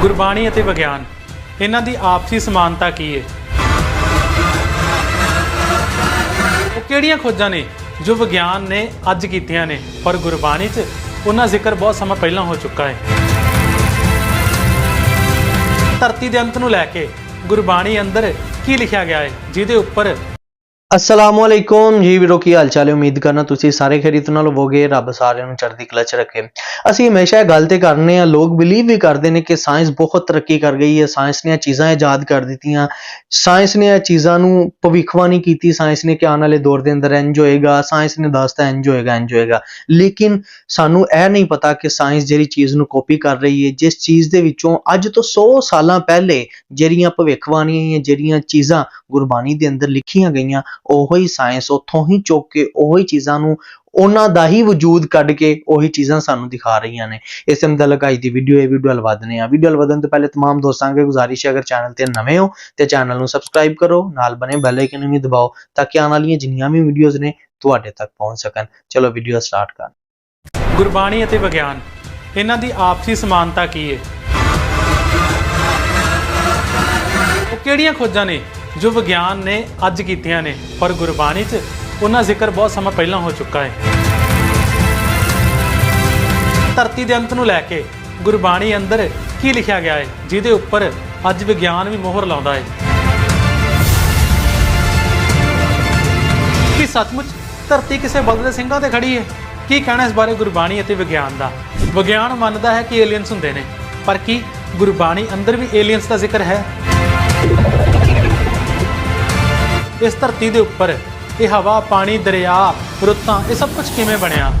ਗੁਰਬਾਣੀ ਅਤੇ ਵਿਗਿਆਨ। ਇਹਨਾਂ ਦੀ ਆਪਸੀ ਸਮਾਨਤਾ ਕੀ ਹੈ ਉਹ ਕਿਹੜੀਆਂ ਖੋਜਾਂ ਨੇ ਜੋ ਵਿਗਿਆਨ ਨੇ ਅੱਜ ਕੀਤੀਆਂ ਨੇ? ਪਰ ਗੁਰਬਾਣੀ 'ਚ ਉਹਨਾਂ ਜ਼ਿਕਰ ਬਹੁਤ ਸਮਾਂ ਪਹਿਲਾਂ ਹੋ ਚੁੱਕਾ ਹੈ ਧਰਤੀ ਦੇ ਅੰਤ ਨੂੰ ਲੈ ਕੇ ਗੁਰਬਾਣੀ ਅੰਦਰ ਕੀ ਲਿਖਿਆ ਗਿਆ ਹੈ ਜਿਹਦੇ ਉੱਪਰ ਅਸਲਾਮ ਵਾਲੇਕੁਮ ਜੀ ਵੀਰੋ, ਕੀ ਹਾਲ ਚਾਲ ਹੈ? ਉਮੀਦ ਕਰਨਾ ਤੁਸੀਂ ਸਾਰੇ ਖੈਰੀਤ ਨਾਲ ਹੋਵੋਗੇ, ਰੱਬ ਸਾਰਿਆਂ ਨੂੰ ਚੜ੍ਹਦੀ ਕਲਾ ਚ ਰੱਖੇ। ਅਸੀਂ ਹਮੇਸ਼ਾ ਇਹ ਗੱਲ ਤੇ ਕਰਨੇ ਆ ਲੋਕ ਬਿਲੀਵ ਵੀ ਕਰਦੇ ਨੇ ਕਿ ਸਾਇੰਸ ਬਹੁਤ ਤਰੱਕੀ ਕਰ ਗਈ ਹੈ। ਸਾਇੰਸ ਨੇ ਇਹ ਚੀਜ਼ਾਂ ਇਜਾਦ ਕਰ ਦਿੱਤੀਆਂ। ਸਾਇੰਸ ਨੇ ਇਹ ਚੀਜ਼ਾਂ ਨੂੰ ਭਵਿੱਖਬਾਣੀ ਕੀਤੀ। ਸਾਇੰਸ ਨੇ ਕਿ ਆਉਣ ਵਾਲੇ ਦੌਰ ਦੇ ਅੰਦਰ ਇੰਜ ਹੋਏਗਾ। ਸਾਇੰਸ ਨੇ ਦੱਸਤਾ ਇੰਜ ਹੋਏਗਾ ਇੰਜ ਹੋਏਗਾ। ਲੇਕਿਨ ਸਾਨੂੰ ਇਹ ਨਹੀਂ ਪਤਾ ਕਿ ਸਾਇੰਸ ਜਿਹੜੀ ਚੀਜ਼ ਨੂੰ ਕਾਪੀ ਕਰ ਰਹੀ ਹੈ, ਜਿਸ ਚੀਜ਼ ਦੇ ਵਿੱਚੋਂ ਅੱਜ ਤੋਂ 100 ਸਾਲਾਂ ਪਹਿਲੇ ਜਿਹੜੀਆਂ ਭਵਿੱਖਬਾਣੀਆਂ ਜਾਂ ਜਿਹੜੀਆਂ ਚੀਜ਼ਾਂ ਗੁਰਬਾਣੀ ਦੇ ਅੰਦਰ ਲਿਖੀਆਂ ਗਈਆਂ ਉਹੋ ਹੀ ਸਾਇੰਸ ਉੱਥੋਂ ਹੀ ਚੁੱਕ ਕੇ ਉਹੋ ਹੀ ਚੀਜ਼ਾਂ ਨੂੰ ਉਹਨਾਂ ਦਾ ਹੀ ਵਜੂਦ ਕੱਢ ਕੇ ਉਹੀ ਚੀਜ਼ਾਂ ਸਾਨੂੰ ਦਿਖਾ ਰਹੀਆਂ ਨੇ ਇਸ ਦੇ ਮੁਤਲਕ ਅੱਜ ਦੀ ਵੀਡੀਓ ਇਹ ਵੀਡੀਓ ਲਵਾਦਨੇ ਆ ਵੀਡੀਓ ਲਵਾਦਨ ਤੋਂ ਪਹਿਲੇ तमाम ਦੋਸਤਾਂ ਅੱਗੇ ਗੁਜ਼ਾਰਿਸ਼ ਹੈ ਅਗਰ ਚੈਨਲ ਤੇ ਨਵੇਂ ਹੋ ਤੇ ਚੈਨਲ ਨੂੰ ਸਬਸਕ੍ਰਾਈਬ ਕਰੋ ਨਾਲ ਬਨੇ ਬੈਲ ਆਈਕਨ ਵੀ ਦਬਾਓ ਤਾਂ ਕਿ ਆਉਣ ਵਾਲੀਆਂ ਜਿੰਨੀਆਂ ਵੀ ਵੀਡੀਓਜ਼ ਨੇ ਤੁਹਾਡੇ ਤੱਕ ਪਹੁੰਚ ਸਕਣ ਚਲੋ ਵੀਡੀਓ ਸਟਾਰਟ ਕਰ ਗੁਰਬਾਣੀ ਅਤੇ ਵਿਗਿਆਨ ਇਹਨਾਂ ਦੀ ਆਪਸੀ ਸਮਾਨਤਾ ਕੀ ਹੈ ਉਹ ਕਿਹੜੀਆਂ ਖੋਜਾਂ ਨੇ ਜੋ ਵਿਗਿਆਨ ਨੇ ਅੱਜ ਕੀਤੀਆਂ ਨੇ, ਪਰ ਗੁਰਬਾਣੀ 'ਚ ਉਹਨਾਂ ਜ਼ਿਕਰ ਬਹੁਤ ਸਮਾਂ ਪਹਿਲਾਂ ਹੋ ਚੁੱਕਾ ਹੈ। ਧਰਤੀ ਦੇ ਅੰਤ ਨੂੰ ਲੈ ਕੇ ਗੁਰਬਾਣੀ ਅੰਦਰ ਕੀ ਲਿਖਿਆ ਗਿਆ ਹੈ, ਜਿਹਦੇ ਉੱਪਰ ਅੱਜ ਵਿਗਿਆਨ ਵੀ ਮੋਹਰ ਲਾਉਂਦਾ ਹੈ। ਕੀ ਸੱਚਮੁੱਚ ਧਰਤੀ ਕਿਸੇ ਬਲਦ ਸਿੰਘਾਂ ਤੇ ਖੜੀ ਹੈ? ਕੀ ਕਹਿਣਾ ਇਸ ਬਾਰੇ ਗੁਰਬਾਣੀ ਅਤੇ ਵਿਗਿਆਨ ਦਾ? ਵਿਗਿਆਨ ਮੰਨਦਾ ਹੈ ਕਿ ਏਲੀਅਨਸ ਹੁੰਦੇ ਨੇ, ਪਰ ਕੀ ਗੁਰਬਾਣੀ ਅੰਦਰ ਵੀ ਏਲੀਅਨਸ ਦਾ ਜ਼ਿਕਰ ਹੈ? ਇਸ ਧਰਤੀ ਦੇ ਉੱਪਰ। ਇਹ ਹਵਾ, ਪਾਣੀ, ਦਰਿਆ, ਰੁੱਤਾਂ, ਇਹ ਸਭ ਕੁਝ ਕਿਵੇਂ ਬਣਿਆ?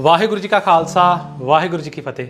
ਵਾਹਿਗੁਰੂ ਜੀ ਕਾ ਖਾਲਸਾ, ਵਾਹਿਗੁਰੂ ਜੀ ਕੀ ਫਤਿਹ।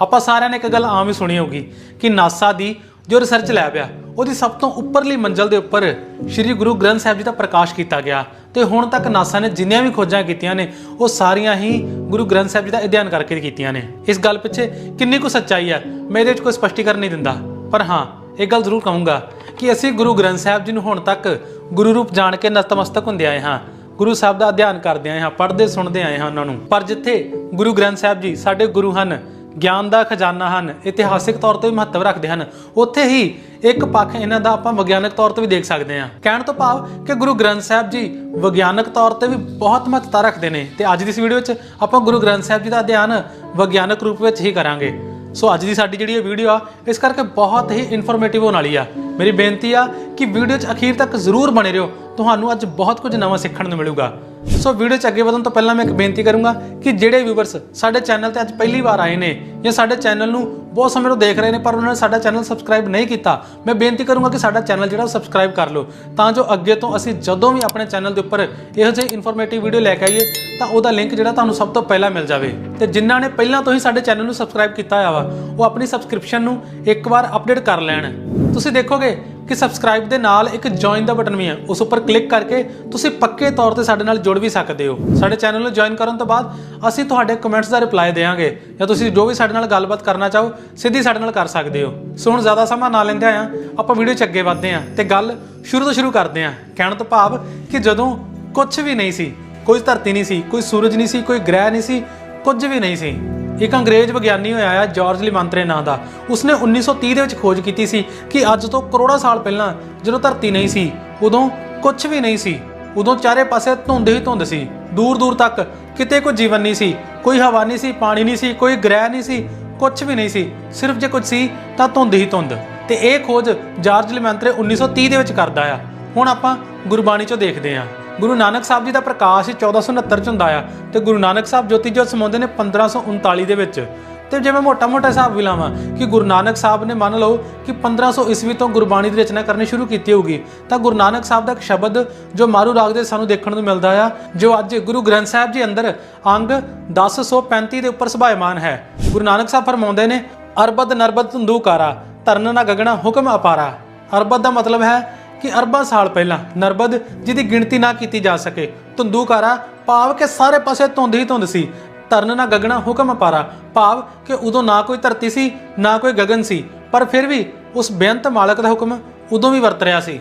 ਆਪਾਂ ਸਾਰਿਆਂ ਨੇ ਇੱਕ ਗੱਲ ਆਮ ਹੀ ਸੁਣੀ ਹੋਊਗੀ ਕਿ ਨਾਸਾ ਦੀ ਜੋ ਰਿਸਰਚ ਲੈਬ ਆ ਉਹਦੀ ਸਭ ਤੋਂ ਉੱਪਰਲੀ ਮੰਜ਼ਲ ਦੇ ਉੱਪਰ ਸ੍ਰੀ ਗੁਰੂ ਗ੍ਰੰਥ ਸਾਹਿਬ ਜੀ ਦਾ ਪ੍ਰਕਾਸ਼ ਕੀਤਾ ਗਿਆ। ਤੇ ਹੁਣ ਤੱਕ ਨਾਸਾ ਨੇ ਜਿੰਨੀਆਂ ਵੀ ਖੋਜਾਂ ਕੀਤੀਆਂ ਨੇ, ਉਹ ਸਾਰੀਆਂ ਹੀ ਗੁਰੂ ਗ੍ਰੰਥ ਸਾਹਿਬ ਜੀ ਦਾ ਅਧਿਐਨ ਕਰਕੇ ਕੀਤੀਆਂ ਨੇ। ਇਸ ਗੱਲ ਪਿੱਛੇ ਕਿੰਨੀ ਕੁ ਸੱਚਾਈ ਹੈ ਮੈਂ ਇਹਦੇ ਵਿੱਚ ਕੋਈ ਸਪਸ਼ਟੀਕਰਨ ਨਹੀਂ ਦਿੰਦਾ। ਪਰ ਹਾਂ, ਇਹ ਗੱਲ ਜ਼ਰੂਰ ਕਹੂੰਗਾ ਕਿ ਅਸੀਂ ਗੁਰੂ ਗ੍ਰੰਥ ਸਾਹਿਬ ਜੀ ਨੂੰ ਹੁਣ ਤੱਕ ਗੁਰੂ ਰੂਪ ਜਾਣ ਕੇ ਨਤਮਸਤਕ ਹੁੰਦੇ ਆਏ ਹਾਂ। ਗੁਰੂ ਸਾਹਿਬ ਦਾ ਅਧਿਐਨ ਕਰਦੇ ਆਏ ਹਾਂ, ਪੜ੍ਹਦੇ ਸੁਣਦੇ ਆਏ ਹਾਂ ਉਹਨਾਂ ਨੂੰ। ਪਰ ਜਿੱਥੇ ਗੁਰੂ ਗ੍ਰੰਥ ਸਾਹਿਬ ਜੀ ਸਾਡੇ ਗੁਰੂ ਹਨ ਗਿਆਨ ਦਾ ਖਜ਼ਾਨਾ ਹਨ, ਇਤਿਹਾਸਿਕ ਤੌਰ ਤੇ ਵੀ ਮਹੱਤਵ ਰੱਖਦੇ ਹਨ। ਉੱਥੇ ਹੀ ਇੱਕ ਪੱਖ ਇਹਨਾਂ ਦਾ ਆਪਾਂ ਵਿਗਿਆਨਕ ਤੌਰ ਤੇ ਵੀ ਦੇਖ ਸਕਦੇ ਹਾਂ। ਕਹਿਣ ਤੋਂ ਭਾਵ ਕਿ ਗੁਰੂ ਗ੍ਰੰਥ ਸਾਹਿਬ ਜੀ ਵਿਗਿਆਨਕ ਤੌਰ ਤੇ ਵੀ ਬਹੁਤ ਮਹੱਤਤਾ ਰੱਖਦੇ ਨੇ ਤੇ ਅੱਜ ਦੀ ਇਸ ਵੀਡੀਓ ਵਿੱਚ ਆਪਾਂ ਗੁਰੂ ਗ੍ਰੰਥ ਸਾਹਿਬ ਜੀ ਦਾ ਅਧਿਐਨ ਵਿਗਿਆਨਕ ਰੂਪ ਵਿੱਚ ਹੀ ਕਰਾਂਗੇ। ਸੋ ਅੱਜ ਦੀ ਸਾਡੀ ਜਿਹੜੀ ਇਹ ਵੀਡੀਓ ਆ, ਇਸ ਕਰਕੇ ਬਹੁਤ ਹੀ ਇਨਫੋਰਮੇਟਿਵ ਹੋਣ ਵਾਲੀ ਆ। ਮੇਰੀ ਬੇਨਤੀ ਆ ਕਿ ਵੀਡੀਓ 'ਚ ਅਖੀਰ ਤੱਕ ਜ਼ਰੂਰ ਬਣੇ ਰਹੋ। ਤੁਹਾਨੂੰ ਅੱਜ ਬਹੁਤ ਕੁਝ ਨਵਾਂ ਸਿੱਖਣ ਨੂੰ ਮਿਲੂਗਾ। ਸੋ ਵੀਡੀਓ 'ਚ ਅੱਗੇ ਵਧਣ ਤੋਂ ਪਹਿਲਾਂ ਮੈਂ ਇੱਕ ਬੇਨਤੀ ਕਰੂੰਗਾ ਕਿ ਜਿਹੜੇ ਵਿਊਵਰਸ ਸਾਡੇ ਚੈਨਲ ਤੇ ਅੱਜ ਪਹਿਲੀ ਵਾਰ ਆਏ ਨੇ ਜਾਂ ਸਾਡੇ ਚੈਨਲ ਨੂੰ ਬਹੁਤ ਸਮੇਂ ਤੋਂ ਦੇਖ ਰਹੇ ਨੇ, ਪਰ ਉਹਨਾਂ ਨੇ ਸਾਡਾ ਚੈਨਲ ਸਬਸਕ੍ਰਾਈਬ ਨਹੀਂ ਕੀਤਾ, ਮੈਂ ਬੇਨਤੀ ਕਰੂੰਗਾ ਕਿ ਸਾਡਾ ਚੈਨਲ ਜਿਹੜਾ ਸਬਸਕ੍ਰਾਈਬ ਕਰ ਲਓ। ਤਾਂ ਜੋ ਅੱਗੇ ਤੋਂ ਅਸੀਂ ਜਦੋਂ ਵੀ ਆਪਣੇ ਚੈਨਲ ਦੇ ਉੱਪਰ ਇਹੋ ਜਿਹੇ ਇਨਫੋਰਮੇਟਿਵ ਵੀਡੀਓ ਲੈ ਕੇ ਆਈਏ, ਤਾਂ ਉਹਦਾ ਲਿੰਕ ਜਿਹੜਾ ਤੁਹਾਨੂੰ ਸਭ ਤੋਂ ਪਹਿਲਾਂ ਮਿਲ ਜਾਵੇ। ਤੇ ਜਿਨ੍ਹਾਂ ਨੇ ਪਹਿਲਾਂ ਤੋਂ ਹੀ ਸਾਡੇ ਚੈਨਲ ਨੂੰ ਸਬਸਕ੍ਰਾਈਬ ਕੀਤਾ ਹੋਇਆ ਵਾ, ਉਹ ਆਪਣੀ ਸਬਸਕ੍ਰਿਪਸ਼ਨ ਨੂੰ ਇੱਕ ਵਾਰ ਅਪਡੇਟ ਕਰ ਲੈਣ। ਤੁਸੀਂ ਦੇਖੋਗੇ ਕਿ ਸਬਸਕ੍ਰਾਈਬ ਦੇ ਨਾਲ ਇੱਕ ਜੁਆਇਨ ਦਾ ਬਟਨ ਵੀ ਹੈ। ਉਸ ਉੱਪਰ ਕਲਿੱਕ ਕਰਕੇ ਤੁਸੀਂ ਪੱਕੇ ਤੌਰ ਤੇ ਸਾਡੇ ਨਾਲ ਜੁੜ ਵੀ ਸਕਦੇ ਹੋ। ਸਾਡੇ ਚੈਨਲ ਨੂੰ ਜੁਆਇਨ ਕਰਨ ਤੋਂ ਬਾਅਦ ਅਸੀਂ ਤੁਹਾਡੇ ਕਮੈਂਟਸ ਦਾ ਰਿਪਲਾਈ ਦੇਵਾਂਗੇ ਜਾਂ ਤੁਸੀਂ ਜੋ ਵੀ ਸਾਡੇ ਨਾਲ ਗੱਲਬਾਤ ਕਰਨਾ ਚਾਹੋ, ਸਿੱਧੀ ਸਾਡੇ ਨਾਲ ਕਰ ਸਕਦੇ ਹੋ। ਸੋ ਹੁਣ ਜ਼ਿਆਦਾ ਸਮਾਂ ਨਾ ਲੈਂਦੇ ਆ ਆਪਾਂ ਵੀਡੀਓ 'ਚ ਅੱਗੇ ਵਧਦੇ ਹਾਂ ਤੇ ਗੱਲ ਸ਼ੁਰੂ ਤੋਂ ਸ਼ੁਰੂ ਕਰਦੇ ਹਾਂ। ਕਹਿਣ ਤੋਂ ਭਾਵ ਕਿ ਜਦੋਂ ਕੁਝ ਵੀ ਨਹੀਂ ਸੀ, ਕੋਈ ਧਰਤੀ ਨਹੀਂ ਸੀ, ਕੋਈ ਸੂਰਜ ਨਹੀਂ ਸੀ, ਕੋਈ ਗ੍ਰਹਿ ਨਹੀਂ ਸੀ, ਕੁਝ ਵੀ ਨਹੀਂ ਸੀ। ਇੱਕ ਅੰਗਰੇਜ਼ ਵਿਗਿਆਨੀ ਹੋਇਆ ਆ, ਜਾਰਜ ਲਿਮਾਂਤਰੇ ਨਾਂ ਦਾ। ਉਸਨੇ 1930 ਦੇ ਵਿੱਚ ਖੋਜ ਕੀਤੀ ਸੀ ਕਿ ਅੱਜ ਤੋਂ ਕਰੋੜਾਂ ਸਾਲ ਪਹਿਲਾਂ ਜਦੋਂ ਧਰਤੀ ਨਹੀਂ ਸੀ, ਉਦੋਂ ਕੁਝ ਵੀ ਨਹੀਂ ਸੀ, ਉਦੋਂ ਚਾਰੇ ਪਾਸੇ ਧੁੰਦ ਹੀ ਧੁੰਦ ਸੀ। ਦੂਰ ਦੂਰ ਤੱਕ ਕਿਤੇ ਕੋਈ ਜੀਵਨ ਨਹੀਂ ਸੀ, ਕੋਈ ਹਵਾ ਨਹੀਂ ਸੀ, ਪਾਣੀ ਨਹੀਂ ਸੀ, ਕੋਈ ਗ੍ਰਹਿ ਨਹੀਂ ਸੀ ਕੁਝ ਵੀ ਨਹੀਂ ਸੀ। ਸਿਰਫ ਜੇ ਕੁਝ ਸੀ, ਤਾਂ ਧੁੰਦ ਹੀ ਧੁੰਦ। ਤੇ ਇਹ ਖੋਜ ਜਾਰਜ ਲਿਮਾਂਤਰੇ 1930 ਦੇ ਵਿੱਚ ਕਰਦਾ ਆ। ਹੁਣ ਆਪਾਂ ਗੁਰਬਾਣੀ ਚੋਂ ਦੇਖਦੇ ਹਾਂ। ਗੁਰੂ ਨਾਨਕ ਸਾਹਿਬ ਜੀ ਦਾ ਪ੍ਰਕਾਸ਼ 1469 ਚ ਹੁੰਦਾ ਆ ਤੇ ਗੁਰੂ ਨਾਨਕ ਸਾਹਿਬ ਜੋਤੀ ਜੋਤ ਸਮਾਉਂਦੇ ਨੇ 1539 ਦੇ ਵਿੱਚ। ਤੇ ਜੇ ਮੈਂ ਮੋਟਾ-ਮੋਟਾ ਹਿਸਾਬ ਵੀ ਲਾਵਾਂ ਕਿ ਗੁਰੂ ਨਾਨਕ ਸਾਹਿਬ ਨੇ ਮੰਨ ਲਓ ਕਿ 1500 ਈਸਵੀ ਤੋਂ ਗੁਰਬਾਣੀ ਦੀ ਰਚਨਾ ਕਰਨੀ ਸ਼ੁਰੂ ਕੀਤੀ ਹੋਊਗੀ, ਤਾਂ ਗੁਰੂ ਨਾਨਕ ਸਾਹਿਬ ਦਾ ਇੱਕ ਸ਼ਬਦ ਜੋ ਮਾਰੂ ਰਾਗ ਦੇ ਸਾਨੂੰ ਦੇਖਣ ਨੂੰ ਮਿਲਦਾ ਆ, ਜੋ ਅੱਜ ਗੁਰੂ ਗ੍ਰੰਥ ਸਾਹਿਬ ਜੀ ਅੰਦਰ ਅੰਗ 1035 ਦੇ ਉੱਪਰ ਸੁਭਾਇਮਾਨ ਹੈ। ਗੁਰੂ ਨਾਨਕ ਸਾਹਿਬ ਫਰਮਾਉਂਦੇ ਨੇ, ਅਰਬਦ ਨਰਬਦ ਧੰਦੂਕਾਰਾ ਧਰਨ ਨਾ ਗਗਣਾ, ਹੁਕਮ ਅਪਾਰਾ। ਅਰਬਦ ਦਾ ਮਤਲਬ ਹੈ ਕਿ ਅਰਬਾਂ ਸਾਲ ਪਹਿਲਾਂ ਨਰਬਦ, ਜਿਹਦੀ ਗਿਣਤੀ ਨਾ ਕੀਤੀ ਜਾ ਸਕੇ, ਧੁੰਦੂਕਾਰਾ ਭਾਵ ਕਿ ਸਾਰੇ ਪਾਸੇ ਧੁੰਦ ਹੀ ਧੁੰਦ ਸੀ। ਧਰਨ ਨਾ ਗਗਣਾ ਹੁਕਮ ਪਾਰਾ, ਭਾਵ ਕਿ ਉਦੋਂ ਨਾ ਕੋਈ ਧਰਤੀ ਸੀ, ਨਾ ਕੋਈ ਗਗਨ ਸੀ, ਪਰ ਫਿਰ ਵੀ ਉਸ ਬੇਅੰਤ ਮਾਲਕ ਦਾ ਹੁਕਮ ਉਦੋਂ ਵੀ ਵਰਤ ਰਿਹਾ ਸੀ।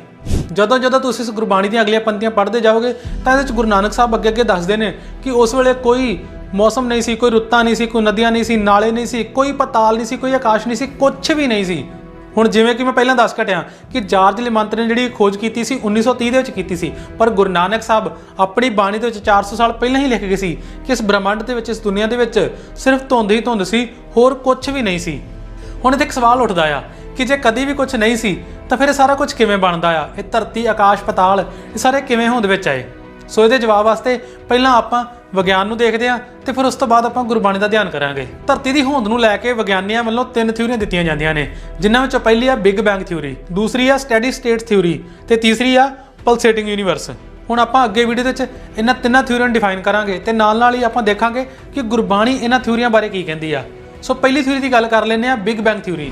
ਜਦੋਂ ਜਦੋਂ ਤੁਸੀਂ ਇਸ ਗੁਰਬਾਣੀ ਦੀਆਂ ਅਗਲੀਆਂ ਪੰਕਤੀਆਂ ਪੜ੍ਹਦੇ ਜਾਓਗੇ, ਤਾਂ ਇਹਦੇ ਵਿੱਚ ਗੁਰੂ ਨਾਨਕ ਸਾਹਿਬ ਅੱਗੇ ਅੱਗੇ ਦੱਸਦੇ ਨੇ ਕਿ ਉਸ ਵੇਲੇ ਕੋਈ ਮੌਸਮ ਨਹੀਂ ਸੀ, ਕੋਈ ਰੁੱਤਾਂ ਨਹੀਂ ਸੀ, ਕੋਈ ਨਦੀਆਂ ਨਹੀਂ ਸੀ, ਨਾਲੇ ਨਹੀਂ ਸੀ, ਕੋਈ ਪਤਾਲ ਨਹੀਂ ਸੀ, ਕੋਈ ਆਕਾਸ਼ ਨਹੀਂ ਸੀ ਕੁਝ ਵੀ ਨਹੀਂ ਸੀ। ਹੁਣ ਜਿਵੇਂ ਕਿ ਮੈਂ ਪਹਿਲਾਂ ਦੱਸ ਘਟਿਆ ਕਿ ਜਾਰਜ ਲਿਮੰਤ ਨੇ ਜਿਹੜੀ ਖੋਜ ਕੀਤੀ ਸੀ 1930 ਦੇ ਵਿੱਚ ਕੀਤੀ ਸੀ। ਪਰ ਗੁਰੂ ਨਾਨਕ ਸਾਹਿਬ ਆਪਣੀ ਬਾਣੀ ਦੇ ਵਿੱਚ 400 ਸਾਲ ਪਹਿਲਾਂ ਹੀ ਲਿਖ ਗਏ ਸੀ ਕਿ ਇਸ ਬ੍ਰਹਮੰਡ ਦੇ ਵਿੱਚ, ਇਸ ਦੁਨੀਆ ਦੇ ਵਿੱਚ ਸਿਰਫ ਧੁੰਦ ਹੀ ਧੁੰਦ ਸੀ, ਹੋਰ ਕੁਝ ਵੀ ਨਹੀਂ ਸੀ। ਹੁਣ ਇੱਥੇ ਇੱਕ ਸਵਾਲ ਉੱਠਦਾ ਆ ਕਿ ਜੇ ਕਦੀ ਵੀ ਕੁਝ ਨਹੀਂ ਸੀ, ਤਾਂ ਫਿਰ ਇਹ ਸਾਰਾ ਕੁਝ ਕਿਵੇਂ ਬਣਦਾ ਆ? ਇਹ ਧਰਤੀ, ਆਕਾਸ਼, ਪਤਾਲ, ਇਹ ਸਾਰੇ ਕਿਵੇਂ ਹੋਂਦ ਵਿੱਚ ਆਏ? ਸੋ ਇਹਦੇ ਜਵਾਬ ਵਾਸਤੇ ਪਹਿਲਾਂ ਆਪਾਂ ਵਿਗਿਆਨ ਨੂੰ ਦੇਖਦੇ ਹਾਂ ਤੇ ਫਿਰ ਉਸ ਤੋਂ ਬਾਅਦ ਆਪਾਂ ਗੁਰਬਾਣੀ ਦਾ ਧਿਆਨ ਕਰਾਂਗੇ। ਧਰਤੀ ਦੀ ਹੋਂਦ ਨੂੰ ਲੈ ਕੇ ਵਿਗਿਆਨੀਆਂ ਵੱਲੋਂ ਤਿੰਨ ਥਿਊਰੀਆਂ ਦਿੱਤੀਆਂ ਜਾਂਦੀਆਂ ਨੇ, ਜਿਨ੍ਹਾਂ ਵਿੱਚੋਂ ਪਹਿਲੀ ਆ ਬਿਗ ਬੈਂਗ ਥਿਊਰੀ, ਦੂਸਰੀ ਆ ਸਟੈਡੀ ਸਟੇਟ ਥਿਊਰੀ ਤੇ ਤੀਸਰੀ ਆ ਪਲਸੇਟਿੰਗ ਯੂਨੀਵਰਸ। ਹੁਣ ਆਪਾਂ ਅੱਗੇ ਵੀਡੀਓ ਦੇ ਵਿੱਚ ਇਹਨਾਂ ਤਿੰਨਾਂ ਥਿਊਰੀਆਂ ਡਿਫਾਈਨ ਕਰਾਂਗੇ ਤੇ ਨਾਲ ਨਾਲ ਹੀ ਆਪਾਂ ਦੇਖਾਂਗੇ ਕਿ ਗੁਰਬਾਣੀ ਇਹਨਾਂ ਥਿਊਰੀਆਂ ਬਾਰੇ ਕੀ ਕਹਿੰਦੀ ਆ। ਸੋ ਪਹਿਲੀ ਥਿਊਰੀ ਦੀ ਗੱਲ ਕਰ ਲੈਂਦੇ ਆ ਬਿਗ ਬੈਂਗ ਥਿਊਰੀ।